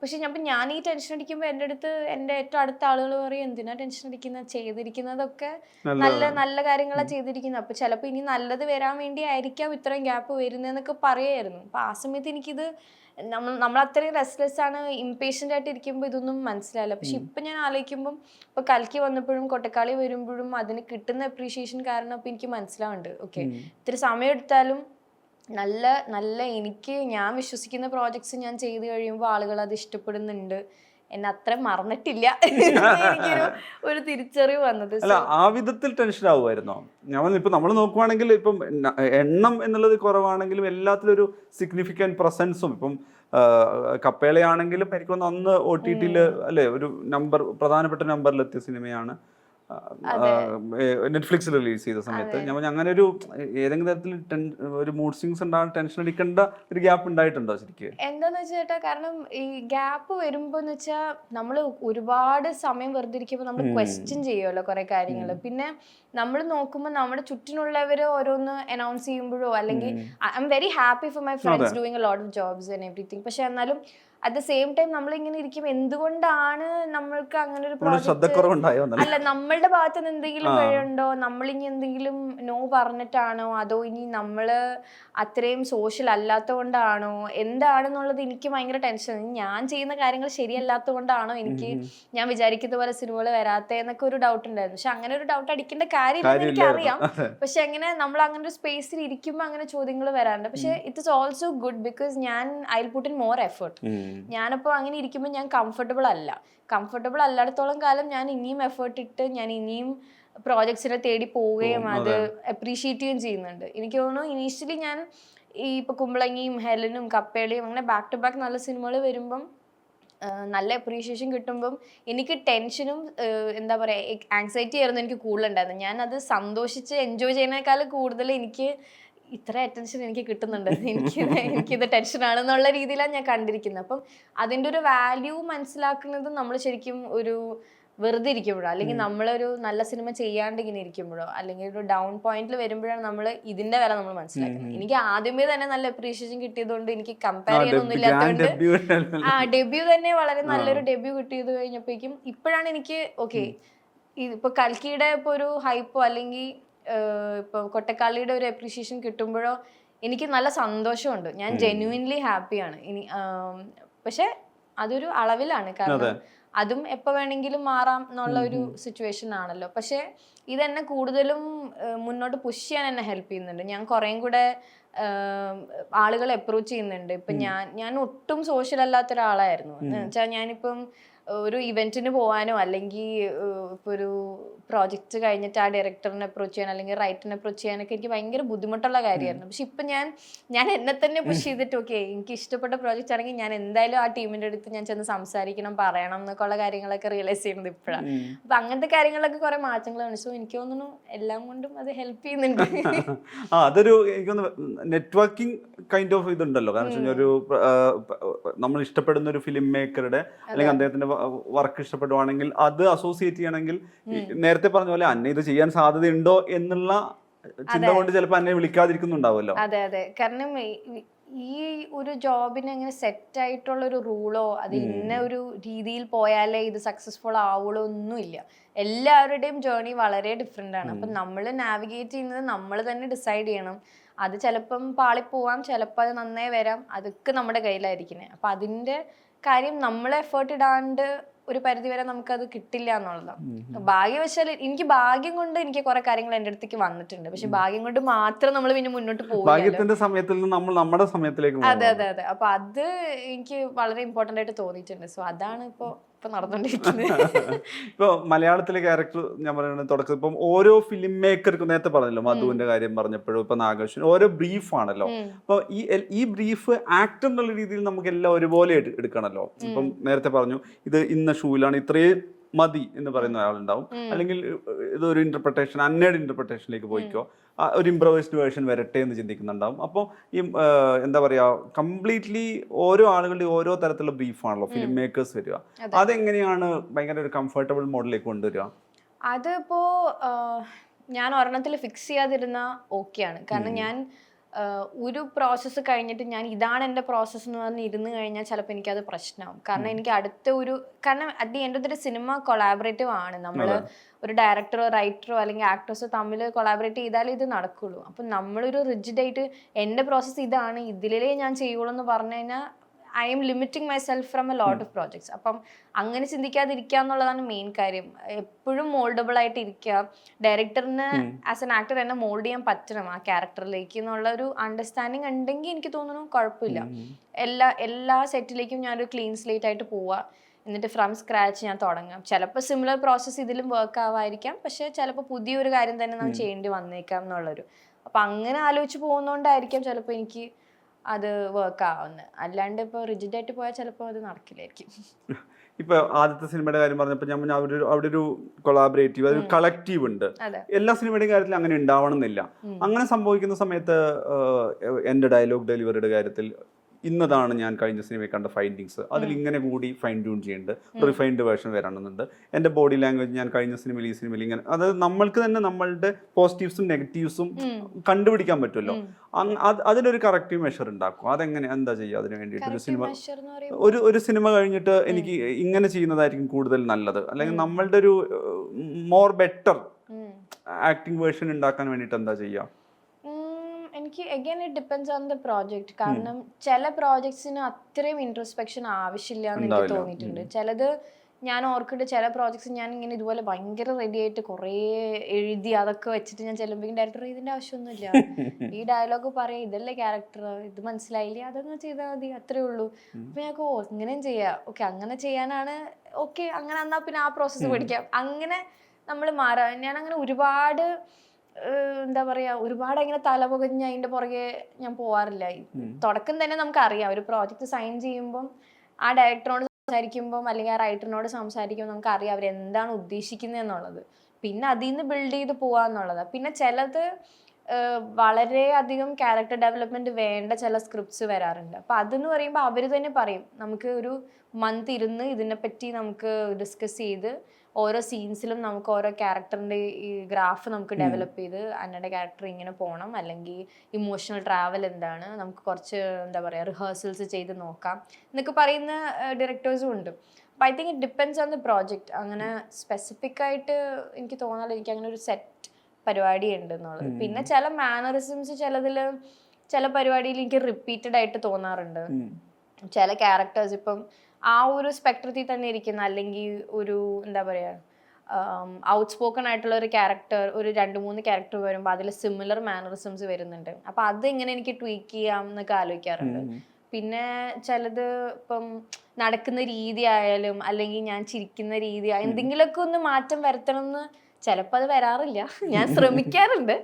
പക്ഷെ ഞാൻ ഇപ്പം ഞാൻ ഈ ടെൻഷൻ അടിക്കുമ്പോൾ എന്റെ അടുത്ത് എന്റെ ഏറ്റവും അടുത്ത ആളുകൾ പറയും എന്തിനാ ടെൻഷൻ അടിക്കുന്നത് ചെയ്തിരിക്കുന്നതൊക്കെ നല്ല നല്ല കാര്യങ്ങളാണ് ചെയ്തിരിക്കുന്നത് അപ്പൊ ചിലപ്പോൾ ഇനി നല്ലത് വരാൻ വേണ്ടി ആയിരിക്കാം ഇത്രയും ഗ്യാപ്പ് വരുന്നതെന്നൊക്കെ പറയായിരുന്നു. അപ്പൊ ആ സമയത്ത് എനിക്കിത് നമ്മൾ നമ്മൾ അത്രയും റെസ്റ്റ്ലെസ് ആണ് ഇംപേഷ്യന്റ് ആയിട്ട് ഇരിക്കുമ്പോൾ ഇതൊന്നും മനസ്സിലായില്ല. പക്ഷെ ഇപ്പം ഞാൻ ആലോചിക്കുമ്പം ഇപ്പൊ കൽക്കി വന്നപ്പോഴും കൊട്ടക്കാളി വരുമ്പോഴും അതിന് കിട്ടുന്ന അപ്രീഷിയേഷൻ കാരണം ഇപ്പൊ എനിക്ക് മനസ്സിലാവുന്നുണ്ട്. ഓക്കെ ഇത്തിരി സമയം എടുത്താലും നല്ല നല്ല എനിക്ക് ഞാൻ വിശ്വസിക്കുന്ന പ്രോജക്ട്സ് ഞാൻ ചെയ്ത് കഴിയുമ്പോൾ ആളുകൾ അത് ഇഷ്ടപ്പെടുന്നുണ്ട്. എന്നെ അത്ര മറന്നിട്ടില്ല. എനിക്കൊരു ഒരു തിരിച്ചറിവ് വന്നത്. അല്ല ആ വിധത്തിൽ ടെൻഷൻ ആവുമായിരുന്നോ? ഞാൻ ഇപ്പൊ നമ്മൾ നോക്കുവാണെങ്കിൽ ഇപ്പം എണ്ണം എന്നുള്ളത് കുറവാണെങ്കിലും എല്ലാത്തിലും ഒരു സിഗ്നിഫിക്കന്റ് പ്രസൻസും ഇപ്പം കപ്പേളയാണെങ്കിലും എനിക്ക് തോന്നുന്നു അന്ന് ഒ ടി ടിയിൽ അല്ലെ ഒരു നമ്പർ പ്രധാനപ്പെട്ട നമ്പറിലെത്തിയ സിനിമയാണ് നെറ്റ്ഫ്ലിക്സ് റിലീസ് ചെയ്ത സമയത്ത് ഞാൻ അങ്ങനെ ഒരു ഏതെങ്കിലും തരത്തിൽ ഒരു മൂഡ് സ്വിങ്സ് ഉണ്ടാകാൻ ടെൻഷൻ അടിക്കേണ്ട ഒരു ഗ്യാപ്പ് ഉണ്ടായിട്ടുണ്ടോ ശരിക്കും? എന്താന്ന് വെച്ചാ കാരണം ഈ ഗ്യാപ്പ് വരുമ്പോന്ന് വെച്ചാൽ നമ്മൾ ഒരുപാട് സമയം വെറുതെ ഇരിക്കുമ്പോൾ നമ്മൾ ക്വസ്റ്റ്യൻ ചെയ്യുമല്ലോ കുറെ കാര്യങ്ങൾ പിന്നെ നമ്മൾ നോക്കുമ്പോൾ നമ്മുടെ ചുറ്റിനുള്ളവർ ഓരോന്ന് അനൗൺസ് ചെയ്യുമ്പോഴോ അല്ലെങ്കിൽ I'm very happy for my friends doing a lot of jobs and everything പക്ഷെ എന്നാലും അറ്റ് ദ സെയിം ടൈം നമ്മൾ ഇങ്ങനെ ഇരിക്കും. എന്തുകൊണ്ടാണ് നമ്മൾക്ക് അങ്ങനെ ഒരു ശ്രദ്ധക്കുറവുണ്ടായോ അല്ല നമ്മളുടെ ഭാഗത്ത് നിന്ന് എന്തെങ്കിലും വഴിയുണ്ടോ? നമ്മൾ ഇനി എന്തെങ്കിലും നോ പറഞ്ഞിട്ടാണോ? അതോ ഇനി നമ്മൾ അത്രയും സോഷ്യൽ അല്ലാത്ത കൊണ്ടാണോ എന്താണെന്നുള്ളത് എനിക്ക് ഭയങ്കര ടെൻഷൻ ഞാൻ ചെയ്യുന്ന കാര്യങ്ങൾ ശരിയല്ലാത്ത കൊണ്ടാണോ എനിക്ക് ഞാൻ വിചാരിക്കുന്ന പോലെ സിനിമകൾ വരാത്ത എന്നൊക്കെ ഒരു ഡൗട്ട് ഉണ്ടായിരുന്നു. പക്ഷെ അങ്ങനെ ഒരു ഡൗട്ട് അടിക്കേണ്ട കാര്യമില്ലെന്ന് എനിക്കറിയാം. പക്ഷെ അങ്ങനെ നമ്മൾ അങ്ങനെ ഒരു സ്പേസിൽ ഇരിക്കുമ്പോൾ അങ്ങനെ ചോദ്യങ്ങൾ വരാറുണ്ട്. പക്ഷെ it is also good because ഞാൻ I put in more effort ഞാനപ്പോൾ അങ്ങനെ ഇരിക്കുമ്പോൾ ഞാൻ കംഫർട്ടബിൾ അല്ല. കംഫർട്ടബിൾ അല്ലാത്തോളം കാലം ഞാൻ ഇനിയും എഫേർട്ട് ഇട്ട് ഞാൻ ഇനിയും പ്രോജക്ട്സിനെ തേടി പോവുകയും അത് അപ്രീഷിയേറ്റ് ചെയ്യുകയും ചെയ്യുന്നുണ്ട്. എനിക്ക് തോന്നുന്നു ഇനീഷ്യലി ഞാൻ ഈ ഇപ്പോൾ കുമ്പളങ്ങിയും ഹെലനും കപ്പേളിയും അങ്ങനെ ബാക്ക് ടു ബാക്ക് നല്ല സിനിമകൾ വരുമ്പം നല്ല അപ്രീഷിയേഷൻ കിട്ടുമ്പം എനിക്ക് ടെൻഷനും എന്താ പറയുക ആങ്സൈറ്റി ആയിരുന്നു എനിക്ക് കൂടുതലുണ്ടായിരുന്നു ഞാൻ അത് സന്തോഷിച്ച് എൻജോയ് ചെയ്യുന്നതിനേക്കാൾ കൂടുതൽ എനിക്ക് ഇത്ര അറ്റൻഷൻ എനിക്ക് കിട്ടുന്നുണ്ട്. എനിക്ക് എനിക്കിത് ടെൻഷനാണെന്നുള്ള രീതിയിലാണ് ഞാൻ കണ്ടിരിക്കുന്നത്. അപ്പം അതിന്റെ ഒരു വാല്യൂ മനസ്സിലാക്കുന്നത് നമ്മൾ ശരിക്കും ഒരു വെറുതെ ഇരിക്കുമ്പോഴോ അല്ലെങ്കിൽ നമ്മളൊരു നല്ല സിനിമ ചെയ്യാണ്ട് ഇങ്ങനെ ഇരിക്കുമ്പോഴോ അല്ലെങ്കിൽ ഒരു ഡൗൺ പോയിന്റിൽ വരുമ്പോഴാണ് നമ്മൾ ഇതിന്റെ വില നമ്മൾ മനസ്സിലാക്കുന്നത്. എനിക്ക് ആദ്യമേ തന്നെ നല്ല അപ്രീഷിയേഷൻ കിട്ടിയതുകൊണ്ട് എനിക്ക് കമ്പയർ ചെയ്യാനൊന്നും ഇല്ലാത്തതുകൊണ്ട് ആ ഡെബ്യൂ തന്നെ വളരെ നല്ലൊരു ഡെബ്യൂ കിട്ടിയത് കഴിഞ്ഞപ്പോഴേക്കും ഇപ്പോഴാണ് എനിക്ക് ഓക്കെ ഇപ്പൊ കൽക്കിയുടെ ഇപ്പൊ ഒരു ഹൈപ്പോ അല്ലെങ്കിൽ ഇപ്പൊ കൊട്ടക്കാളിയുടെ ഒരു അപ്രീഷിയേഷൻ കിട്ടുമ്പോഴോ എനിക്ക് നല്ല സന്തോഷമുണ്ട്. ഞാൻ ജെന്യുവിൻലി ഹാപ്പിയാണ് ഇനി പക്ഷെ അതൊരു അളവിലാണ്. കാരണം അതും. എപ്പോൾ വേണമെങ്കിലും മാറാം എന്നുള്ള ഒരു സിറ്റുവേഷൻ ആണല്ലോ. പക്ഷേ ഇതെന്നെ കൂടുതലും മുന്നോട്ട് പുഷ് ചെയ്യാൻ എന്നെ ഹെൽപ്പ് ചെയ്യുന്നുണ്ട്. ഞാൻ കുറേം കൂടെ ആളുകളെ അപ്രോച്ച് ചെയ്യുന്നുണ്ട്. ഇപ്പം ഞാൻ ഞാൻ ഒട്ടും സോഷ്യൽ അല്ലാത്ത ഒരാളായിരുന്നു എന്ന് വെച്ചാൽ ഞാനിപ്പം ഒരു ഇവന്റിന് പോകാനോ അല്ലെങ്കിൽ ഇപ്പോൾ ഒരു പ്രോജക്റ്റ് കഴിഞ്ഞിട്ട് ആ ഡയറക്ടറിനെ അപ്രോച്ച് ചെയ്യാൻ അല്ലെങ്കിൽ റൈറ്ററിനെ അപ്രോച്ച് ചെയ്യാനൊക്കെ എനിക്ക് ഭയങ്കര ബുദ്ധിമുട്ടുള്ള കാര്യമായിരുന്നു. പക്ഷെ ഇപ്പം ഞാൻ ഞാൻ എന്നെ തന്നെ പുഷ് ചെയ്തിട്ട് ഓക്കെ എനിക്ക് ഇഷ്ടപ്പെട്ട പ്രോജക്റ്റ് ആണെങ്കിൽ ഞാൻ എന്തായാലും ആ ടീമിന്റെ അടുത്ത് ഞാൻ ചെന്ന് സംസാരിക്കണം പറയണം എന്നൊക്കെ ഉള്ള കാര്യങ്ങളൊക്കെ റിയലൈസ് ചെയ്യുന്നത് ഇപ്പോഴാണ് അപ്പൊ അങ്ങനത്തെ കാര്യങ്ങളൊക്കെ കുറെ മാറ്റങ്ങളാണ് സോ എനിക്ക് തോന്നുന്നു എല്ലാം കൊണ്ടും അത് ഹെൽപ്പ് ചെയ്യുന്നുണ്ട്. ആ അതൊരു എനിക്കൊന്ന് നെറ്റ്വർക്കിംഗ് കൈൻഡ് ഓഫ് ഇതുണ്ടല്ലോ. കാരണം ഒരു നമ്മൾ ഇഷ്ടപ്പെടുന്ന ഒരു ഫിലിം മേക്കറുടെ അല്ലെങ്കിൽ അദ്ദേഹത്തിന്റെ വർക്ക് ഇഷ്ടപ്പെടുവാണെങ്കിൽ അത് അസോസിയേറ്റ് ചെയ്യണമെങ്കിൽ നേരത്തെ പറഞ്ഞ പോലെ അന്നെ ഇത് ചെയ്യാൻ സാധ്യതയുണ്ടോ എന്നുള്ള ചിന്ത കൊണ്ട് ചിലപ്പോൾ അന്നെ വിളിക്കാതിരിക്കുന്നുണ്ടാവുമല്ലോ. അതെ അതെ. കാരണം ഈ- ഒരു ജോബിന് അങ്ങനെ സെറ്റ് ആയിട്ടുള്ള ഒരു റൂളോ അത് ഇന്ന ഒരു രീതിയിൽ പോയാലേ ഇത് സക്സസ്ഫുൾ ആവുള്ളൂ ഒന്നുമില്ല. എല്ലാവരുടെയും ജേർണി വളരെ ഡിഫറെന്റ് ആണ്. അപ്പം നമ്മൾ നാവിഗേറ്റ് ചെയ്യുന്നത് നമ്മൾ തന്നെ ഡിസൈഡ് ചെയ്യണം. അത് ചിലപ്പം പാളിപ്പോവാം ചിലപ്പോൾ അത് നന്നായി വരാം. അതൊക്കെ നമ്മുടെ കയ്യിലായിരിക്കുന്നത് അപ്പം അതിന്റെ കാര്യം നമ്മൾ എഫേർട്ട് ഇടാണ്ട് ഒരു പരിധി വരെ നമുക്കത് കിട്ടില്ല എന്നുള്ളതാണ്. ഭാഗ്യവശാൽ എനിക്ക് ഭാഗ്യം കൊണ്ട് എനിക്ക് കുറെ കാര്യങ്ങൾ എന്റെ അടുത്തേക്ക് വന്നിട്ടുണ്ട്. പക്ഷെ ഭാഗ്യം കൊണ്ട് മാത്രം നമ്മൾ പിന്നെ മുന്നോട്ട് പോകും സമയത്തിൽ നമ്മൾ നമ്മുടെ സമയത്തിലേക്ക് അതെ അതെ അതെ. അപ്പൊ അത് എനിക്ക് വളരെ ഇമ്പോർട്ടന്റ് ആയിട്ട് തോന്നിയിട്ടുണ്ട്. സോ അതാണ് ഇപ്പൊ ഇപ്പൊ നടന്നുകൊണ്ടിരിക്കുന്നത് ഇപ്പൊ മലയാളത്തിലെ ക്യാരക്ടർ ഞാൻ പറയുന്നത് തുടക്കം. ഇപ്പം ഓരോ ഫിലിം മേക്കർക്കും നേരത്തെ പറഞ്ഞല്ലോ മധുവിന്റെ കാര്യം പറഞ്ഞപ്പോഴും ഇപ്പൊ നാഗേഷൻ ഓരോ ബ്രീഫ് ആണല്ലോ. അപ്പോൾ അപ്പൊ ഈ ഈ ബ്രീഫ് ആക്ടർ എന്നുള്ള രീതിയിൽ നമുക്ക് എല്ലാം ഒരുപോലെ എടുക്കണമല്ലോ എടുക്കണല്ലോ. ഇപ്പം നേരത്തെ പറഞ്ഞു ഇത് ഇന്ന ഷൂയിലാണ് ഇത്രയും മതി എന്ന് പറയുന്ന ഒരാളുണ്ടാവും. അല്ലെങ്കിൽ ഇതൊരു ഇന്റർപ്രിട്ടേഷൻ അന്നേഡ് ഇന്റർപ്രിട്ടേഷനിലേക്ക് പോയിക്കോ. ഒരു ഇംപ്രവൈസ്ഡ് വേർഷൻ വരട്ടെ എന്ന് ചിന്തിക്കുന്നുണ്ടാവും. അപ്പോൾ ഈ എന്താ പറയുക കംപ്ലീറ്റ്ലി ഓരോ ആളുകളുടെ ഓരോ തരത്തിലുള്ള ബ്രീഫാണല്ലോ ഫിലിം മേക്കേഴ്സ് വരിക. അതെ. അതെങ്ങനെയാണ് ഭയങ്കര ഒരു കംഫർട്ടബിൾ മോഡലിലേക്ക് കൊണ്ടുവരിക? അതിപ്പോ ഞാൻ ഒരെണ്ണത്തിൽ ഫിക്സ് ചെയ്യാതിരുന്ന ഓക്കെയാണ് കാരണം ഞാൻ ഒരു പ്രോസസ്സ് കഴിഞ്ഞിട്ട് ഞാൻ ഇതാണ് എന്റെ പ്രോസസ്സ് എന്ന് പറഞ്ഞ് ഇരുന്ന് കഴിഞ്ഞാൽ ചിലപ്പോൾ എനിക്കത് പ്രശ്നമാവും. കാരണം എനിക്ക് അടുത്ത ഒരു കാരണം at the end of the cinema collaborative ആണ്. നമ്മൾ ഒരു ഡയറക്ടറോ റൈറ്ററോ അല്ലെങ്കിൽ ആക്ടേഴ്സോ തമ്മിൽ കൊളാബറേറ്റ് ചെയ്താലേ ഇത് നടക്കുള്ളൂ. അപ്പം നമ്മളൊരു റിജിഡായിട്ട് എന്റെ പ്രോസസ്സ് ഇതാണ് ഇതിലേ ഞാൻ ചെയ്യുള്ളൂ എന്ന് പറഞ്ഞു കഴിഞ്ഞാൽ I'm limiting myself from a lot of projects അപ്പം അങ്ങനെ ചിന്തിക്കാതിരിക്കുക എന്നുള്ളതാണ് മെയിൻ കാര്യം. എപ്പോഴും മോൾഡബിൾ ആയിട്ട് ഇരിക്കുക. ഡയറക്ടറിന് ആസ് എൻ ആക്ടർ എന്നെ മോൾഡ് ചെയ്യാൻ പറ്റണം ആ ക്യാരക്ടറിലേക്ക് എന്നുള്ള ഒരു അണ്ടർസ്റ്റാൻഡിങ് ഉണ്ടെങ്കിൽ എനിക്ക് തോന്നുന്നു കുഴപ്പമില്ല. എല്ലാ എല്ലാ സെറ്റിലേക്കും ഞാനൊരു ക്ലീൻ സ്ലേറ്റ് ആയിട്ട് പോവുക. എന്നിട്ട് ഫ്രം സ്ക്രാച്ച് ഞാൻ തുടങ്ങാം. ചിലപ്പോൾ സിമിലർ പ്രോസസ്സ് ഇതിലും വർക്ക് ആവായിരിക്കാം പക്ഷേ ചിലപ്പോൾ പുതിയൊരു കാര്യം തന്നെ നമ്മൾ ചെയ്യേണ്ടി വന്നേക്കാം എന്നുള്ളൊരു. അപ്പം അങ്ങനെ ആലോചിച്ച് പോകുന്നതുകൊണ്ടായിരിക്കാം ചിലപ്പോൾ എനിക്ക് അത് വർക്ക് ആവുന്നത് അല്ലാണ്ട് ഇപ്പോൾ റിജിഡായിട്ട് പോയാൽ ചിലപ്പോൾ അത് നടക്കില്ലായിരിക്കും. ഇപ്പൊ ആദ്യത്തെ സിനിമയുടെ കാര്യം പറഞ്ഞപ്പോൾ ഞാൻ അവിടെ ഒരു അവിടെ ഒരു കൊളാബറേറ്റീവ് അതൊരു കളക്റ്റീവ് ഉണ്ട്. എല്ലാ സിനിമയുടെയും കാര്യത്തിൽ അങ്ങനെ ഉണ്ടാവണമെന്നില്ല. അങ്ങനെ സംഭവിക്കുന്ന സമയത്ത് എന്റെ ഡയലോഗ് ഡെലിവറിയുടെ കാര്യത്തിൽ ഇന്നതാണ് ഞാൻ കഴിഞ്ഞ സിനിമയിൽ കണ്ട ഫൈൻഡിങ്സ് അതിൽ ഇങ്ങനെ കൂടി ഫൈൻ ട്യൂൺ ചെയ്യുന്നുണ്ട് റിഫൈൻഡ് വേർഷൻ വരണമെന്നുണ്ട് എന്റെ ബോഡി ലാംഗ്വേജ് ഞാൻ കഴിഞ്ഞ സിനിമയിൽ ഈ സിനിമയിൽ ഇങ്ങനെ അത് നമ്മൾക്ക് തന്നെ നമ്മളുടെ പോസിറ്റീവ്സും നെഗറ്റീവ്സും കണ്ടുപിടിക്കാൻ പറ്റുമല്ലോ. അതിനൊരു കറക്റ്റീവ് മെഷർ ഉണ്ടാക്കും. അതെങ്ങനെ എന്താ ചെയ്യുക അതിന് വേണ്ടിയിട്ട്? ഒരു സിനിമ ഒരു ഒരു സിനിമ കഴിഞ്ഞിട്ട് എനിക്ക് ഇങ്ങനെ ചെയ്യുന്നതായിരിക്കും കൂടുതൽ നല്ലത്. അല്ലെങ്കിൽ നമ്മളുടെ ഒരു മോർ ബെറ്റർ. ആക്ടിങ് വേർഷൻ ഉണ്ടാക്കാൻ വേണ്ടിയിട്ട് എന്താ ചെയ്യുക? എനിക്ക് again it depends on the project കാരണം ചില പ്രോജക്ട്സിന് അത്രയും ഇൻട്രോസ്പെക്ഷൻ ആവശ്യമില്ല എന്ന് എനിക്ക്. തോന്നിയിട്ടുണ്ട്. ചിലത് ഞാൻ ഓർക്കിട്ട് ചില പ്രോജക്ട്സ് ഞാൻ ഇങ്ങനെ ഇതുപോലെ ഭയങ്കര റെഡി ആയിട്ട് കുറേ എഴുതി അതൊക്കെ വെച്ചിട്ട് ഞാൻ ചെല്ലുമ്പോൾ ഡയറക്ടർ ഇതിന്റെ ആവശ്യമൊന്നുമില്ല. ഈ ഡയലോഗ് പറയാം ഇതല്ലേ ക്യാരക്ടർ ഇത് മനസ്സിലായില്ലേ? അതങ്ങ് ചെയ്താൽ മതി. അത്രേ ഉള്ളൂ. അപ്പൊ ഞങ്ങൾക്ക് ഓ ഇങ്ങനെയും ചെയ്യാം. ഓക്കെ അങ്ങനെ ചെയ്യാനാണ്. ഓക്കെ അങ്ങനെ എന്നാ പിന്നെ ആ പ്രോസസ്സ് പഠിക്കാം. അങ്ങനെ നമ്മൾ മാറാം. ഞാൻ അങ്ങനെ ഒരുപാട് എന്താ പറയാ ഒരുപാട് അങ്ങനെ തലപുകഞ്ഞ് അതിന്റെ പുറകെ ഞാൻ പോവാറില്ല. തുടക്കം തന്നെ നമുക്ക് അറിയാം ഒരു പ്രോജക്റ്റ് സൈൻ ചെയ്യുമ്പം ആ ഡയറക്ടറോട് സംസാരിക്കുമ്പോൾ അല്ലെങ്കിൽ ആ റൈറ്ററിനോട് സംസാരിക്കുമ്പോൾ നമുക്ക് അറിയാം അവരെന്താണ് ഉദ്ദേശിക്കുന്നത് എന്നുള്ളത്. പിന്നെ അതിൽ നിന്ന് ബിൽഡ് ചെയ്ത് പോവാന്നുള്ളതാണ് പിന്നെ ചിലത് വളരെ അധികം ക്യാരക്ടർ ഡെവലപ്മെന്റ് വേണ്ട ചില സ്ക്രിപ്റ്റ്സ് വരാറുണ്ട്. അപ്പൊ അതെന്ന് പറയുമ്പോൾ അവർ തന്നെ പറയും. നമുക്ക് ഒരു മന്ത് ഇരുന്ന് ഇതിനെപ്പറ്റി നമുക്ക് ഡിസ്കസ് ചെയ്ത് ഓരോ സീൻസിലും നമുക്ക് ഓരോ ക്യാരക്ടറിന്റെ ഈ ഗ്രാഫ് നമുക്ക് ഡെവലപ്പ് ചെയ്ത് അന്നയുടെ ക്യാരക്ടർ ഇങ്ങനെ പോകണം അല്ലെങ്കിൽ ഇമോഷണൽ ട്രാവൽ എന്താണ്? നമുക്ക് കുറച്ച് എന്താ പറയുക റിഹേഴ്സൽസ് ചെയ്ത് നോക്കാം. എന്നൊക്കെ പറയുന്ന ഡയറക്ടേഴ്സും ഉണ്ട്. അപ്പം I think it depends on the project അങ്ങനെ സ്പെസിഫിക് ആയിട്ട് എനിക്ക് തോന്നാറില്ല. എനിക്ക് അങ്ങനെ ഒരു സെറ്റ് പരിപാടി ഉണ്ട് എന്നുള്ളത്. പിന്നെ ചില മാനറിസംസ് ചിലതിൽ ചില പരിപാടിയിൽ എനിക്ക് റിപ്പീറ്റഡ് ആയിട്ട് തോന്നാറുണ്ട്. ചില ക്യാരക്ടേഴ്സ് ഇപ്പം ആ ഒരു സ്പെക്ട്രത്തിൽ തന്നെ ഇരിക്കുന്ന അല്ലെങ്കിൽ ഒരു എന്താ പറയുക ഔട്ട് സ്പോക്കൺ ആയിട്ടുള്ള ഒരു ക്യാരക്ടർ ഒരു രണ്ട് മൂന്ന് ക്യാരക്ടർ വരുമ്പോൾ അതിൽ സിമിലർ മാനറിസംസ് വരുന്നുണ്ട്. അപ്പോൾ എങ്ങനെ എനിക്ക് ട്വീക്ക് ചെയ്യാം എന്നൊക്കെ ആലോചിക്കാറുണ്ട് പിന്നെ ചിലത് ഇപ്പം നടക്കുന്ന രീതി ആയാലും അല്ലെങ്കിൽ ഞാൻ ചിരിക്കുന്ന രീതി എന്തെങ്കിലുമൊക്കെ ഒന്ന് മാറ്റം വരുത്തണം എന്ന് ചിലപ്പോൾ അത് വരാറില്ല. ഞാൻ ശ്രമിക്കാറുണ്ട്.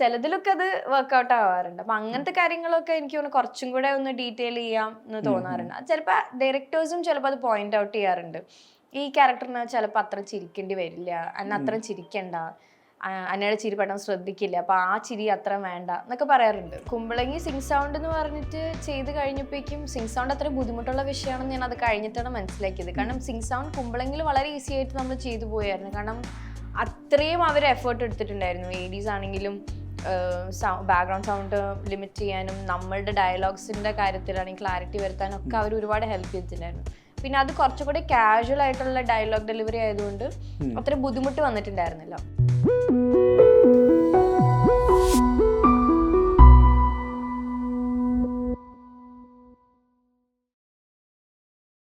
ചിലതിലൊക്കെ അത് വർക്കൗട്ട് ആവാറുണ്ട്. അപ്പം അങ്ങനത്തെ കാര്യങ്ങളൊക്കെ എനിക്ക് തോന്നുന്നു കുറച്ചും കൂടെ ഒന്ന് ഡീറ്റെയിൽ ചെയ്യാം എന്ന് തോന്നാറുണ്ട്. അത് ചിലപ്പോൾ ഡയറക്ടേഴ്സും ചിലപ്പോൾ അത് പോയിന്റ് ഔട്ട് ചെയ്യാറുണ്ട്. ഈ ക്യാരക്ടറിന് ചിലപ്പോൾ അത്ര ചിരിക്കേണ്ടി വരില്ല. അന്ന് അത്ര ചിരിക്കണ്ട. അന്നയുടെ ചിരി പെട്ടെന്ന് ശ്രദ്ധിക്കില്ല. അപ്പൊ ആ ചിരി അത്ര വേണ്ട എന്നൊക്കെ പറയാറുണ്ട്. കുമ്പളങ്ങി സിങ് സൗണ്ട് എന്ന് പറഞ്ഞിട്ട് ചെയ്ത് കഴിഞ്ഞപ്പോഴേക്കും സിങ് സൗണ്ട് അത്ര ബുദ്ധിമുട്ടുള്ള വിഷയമാണെന്ന് ഞാൻ അത് കഴിഞ്ഞിട്ടാണ് മനസ്സിലാക്കിയത്. കാരണം സിങ് സൗണ്ട് കുമ്പളങ്ങിൽ വളരെ ഈസി ആയിട്ട് നമ്മൾ ചെയ്തു പോയായിരുന്നു. കാരണം അത്രയും അവർ എഫേർട്ട് എടുത്തിട്ടുണ്ടായിരുന്നു. ലേഡീസ് ആണെങ്കിലും ബാക്ക്ഗ്രൗണ്ട് സൗണ്ട് ലിമിറ്റ് ചെയ്യാനും നമ്മളുടെ ഡയലോഗ്സിന്റെ കാര്യത്തിലാണെങ്കിൽ ക്ലാരിറ്റി വരുത്താനും ഒക്കെ അവർ ഒരുപാട് ഹെൽപ്പ് ചെയ്തിട്ടുണ്ടായിരുന്നു. പിന്നെ അത് കുറച്ചുകൂടി കാഷ്വൽ ആയിട്ടുള്ള ഡയലോഗ് ഡെലിവറി ആയതുകൊണ്ട് അത്ര ബുദ്ധിമുട്ട് വന്നിട്ടുണ്ടായിരുന്നില്ല.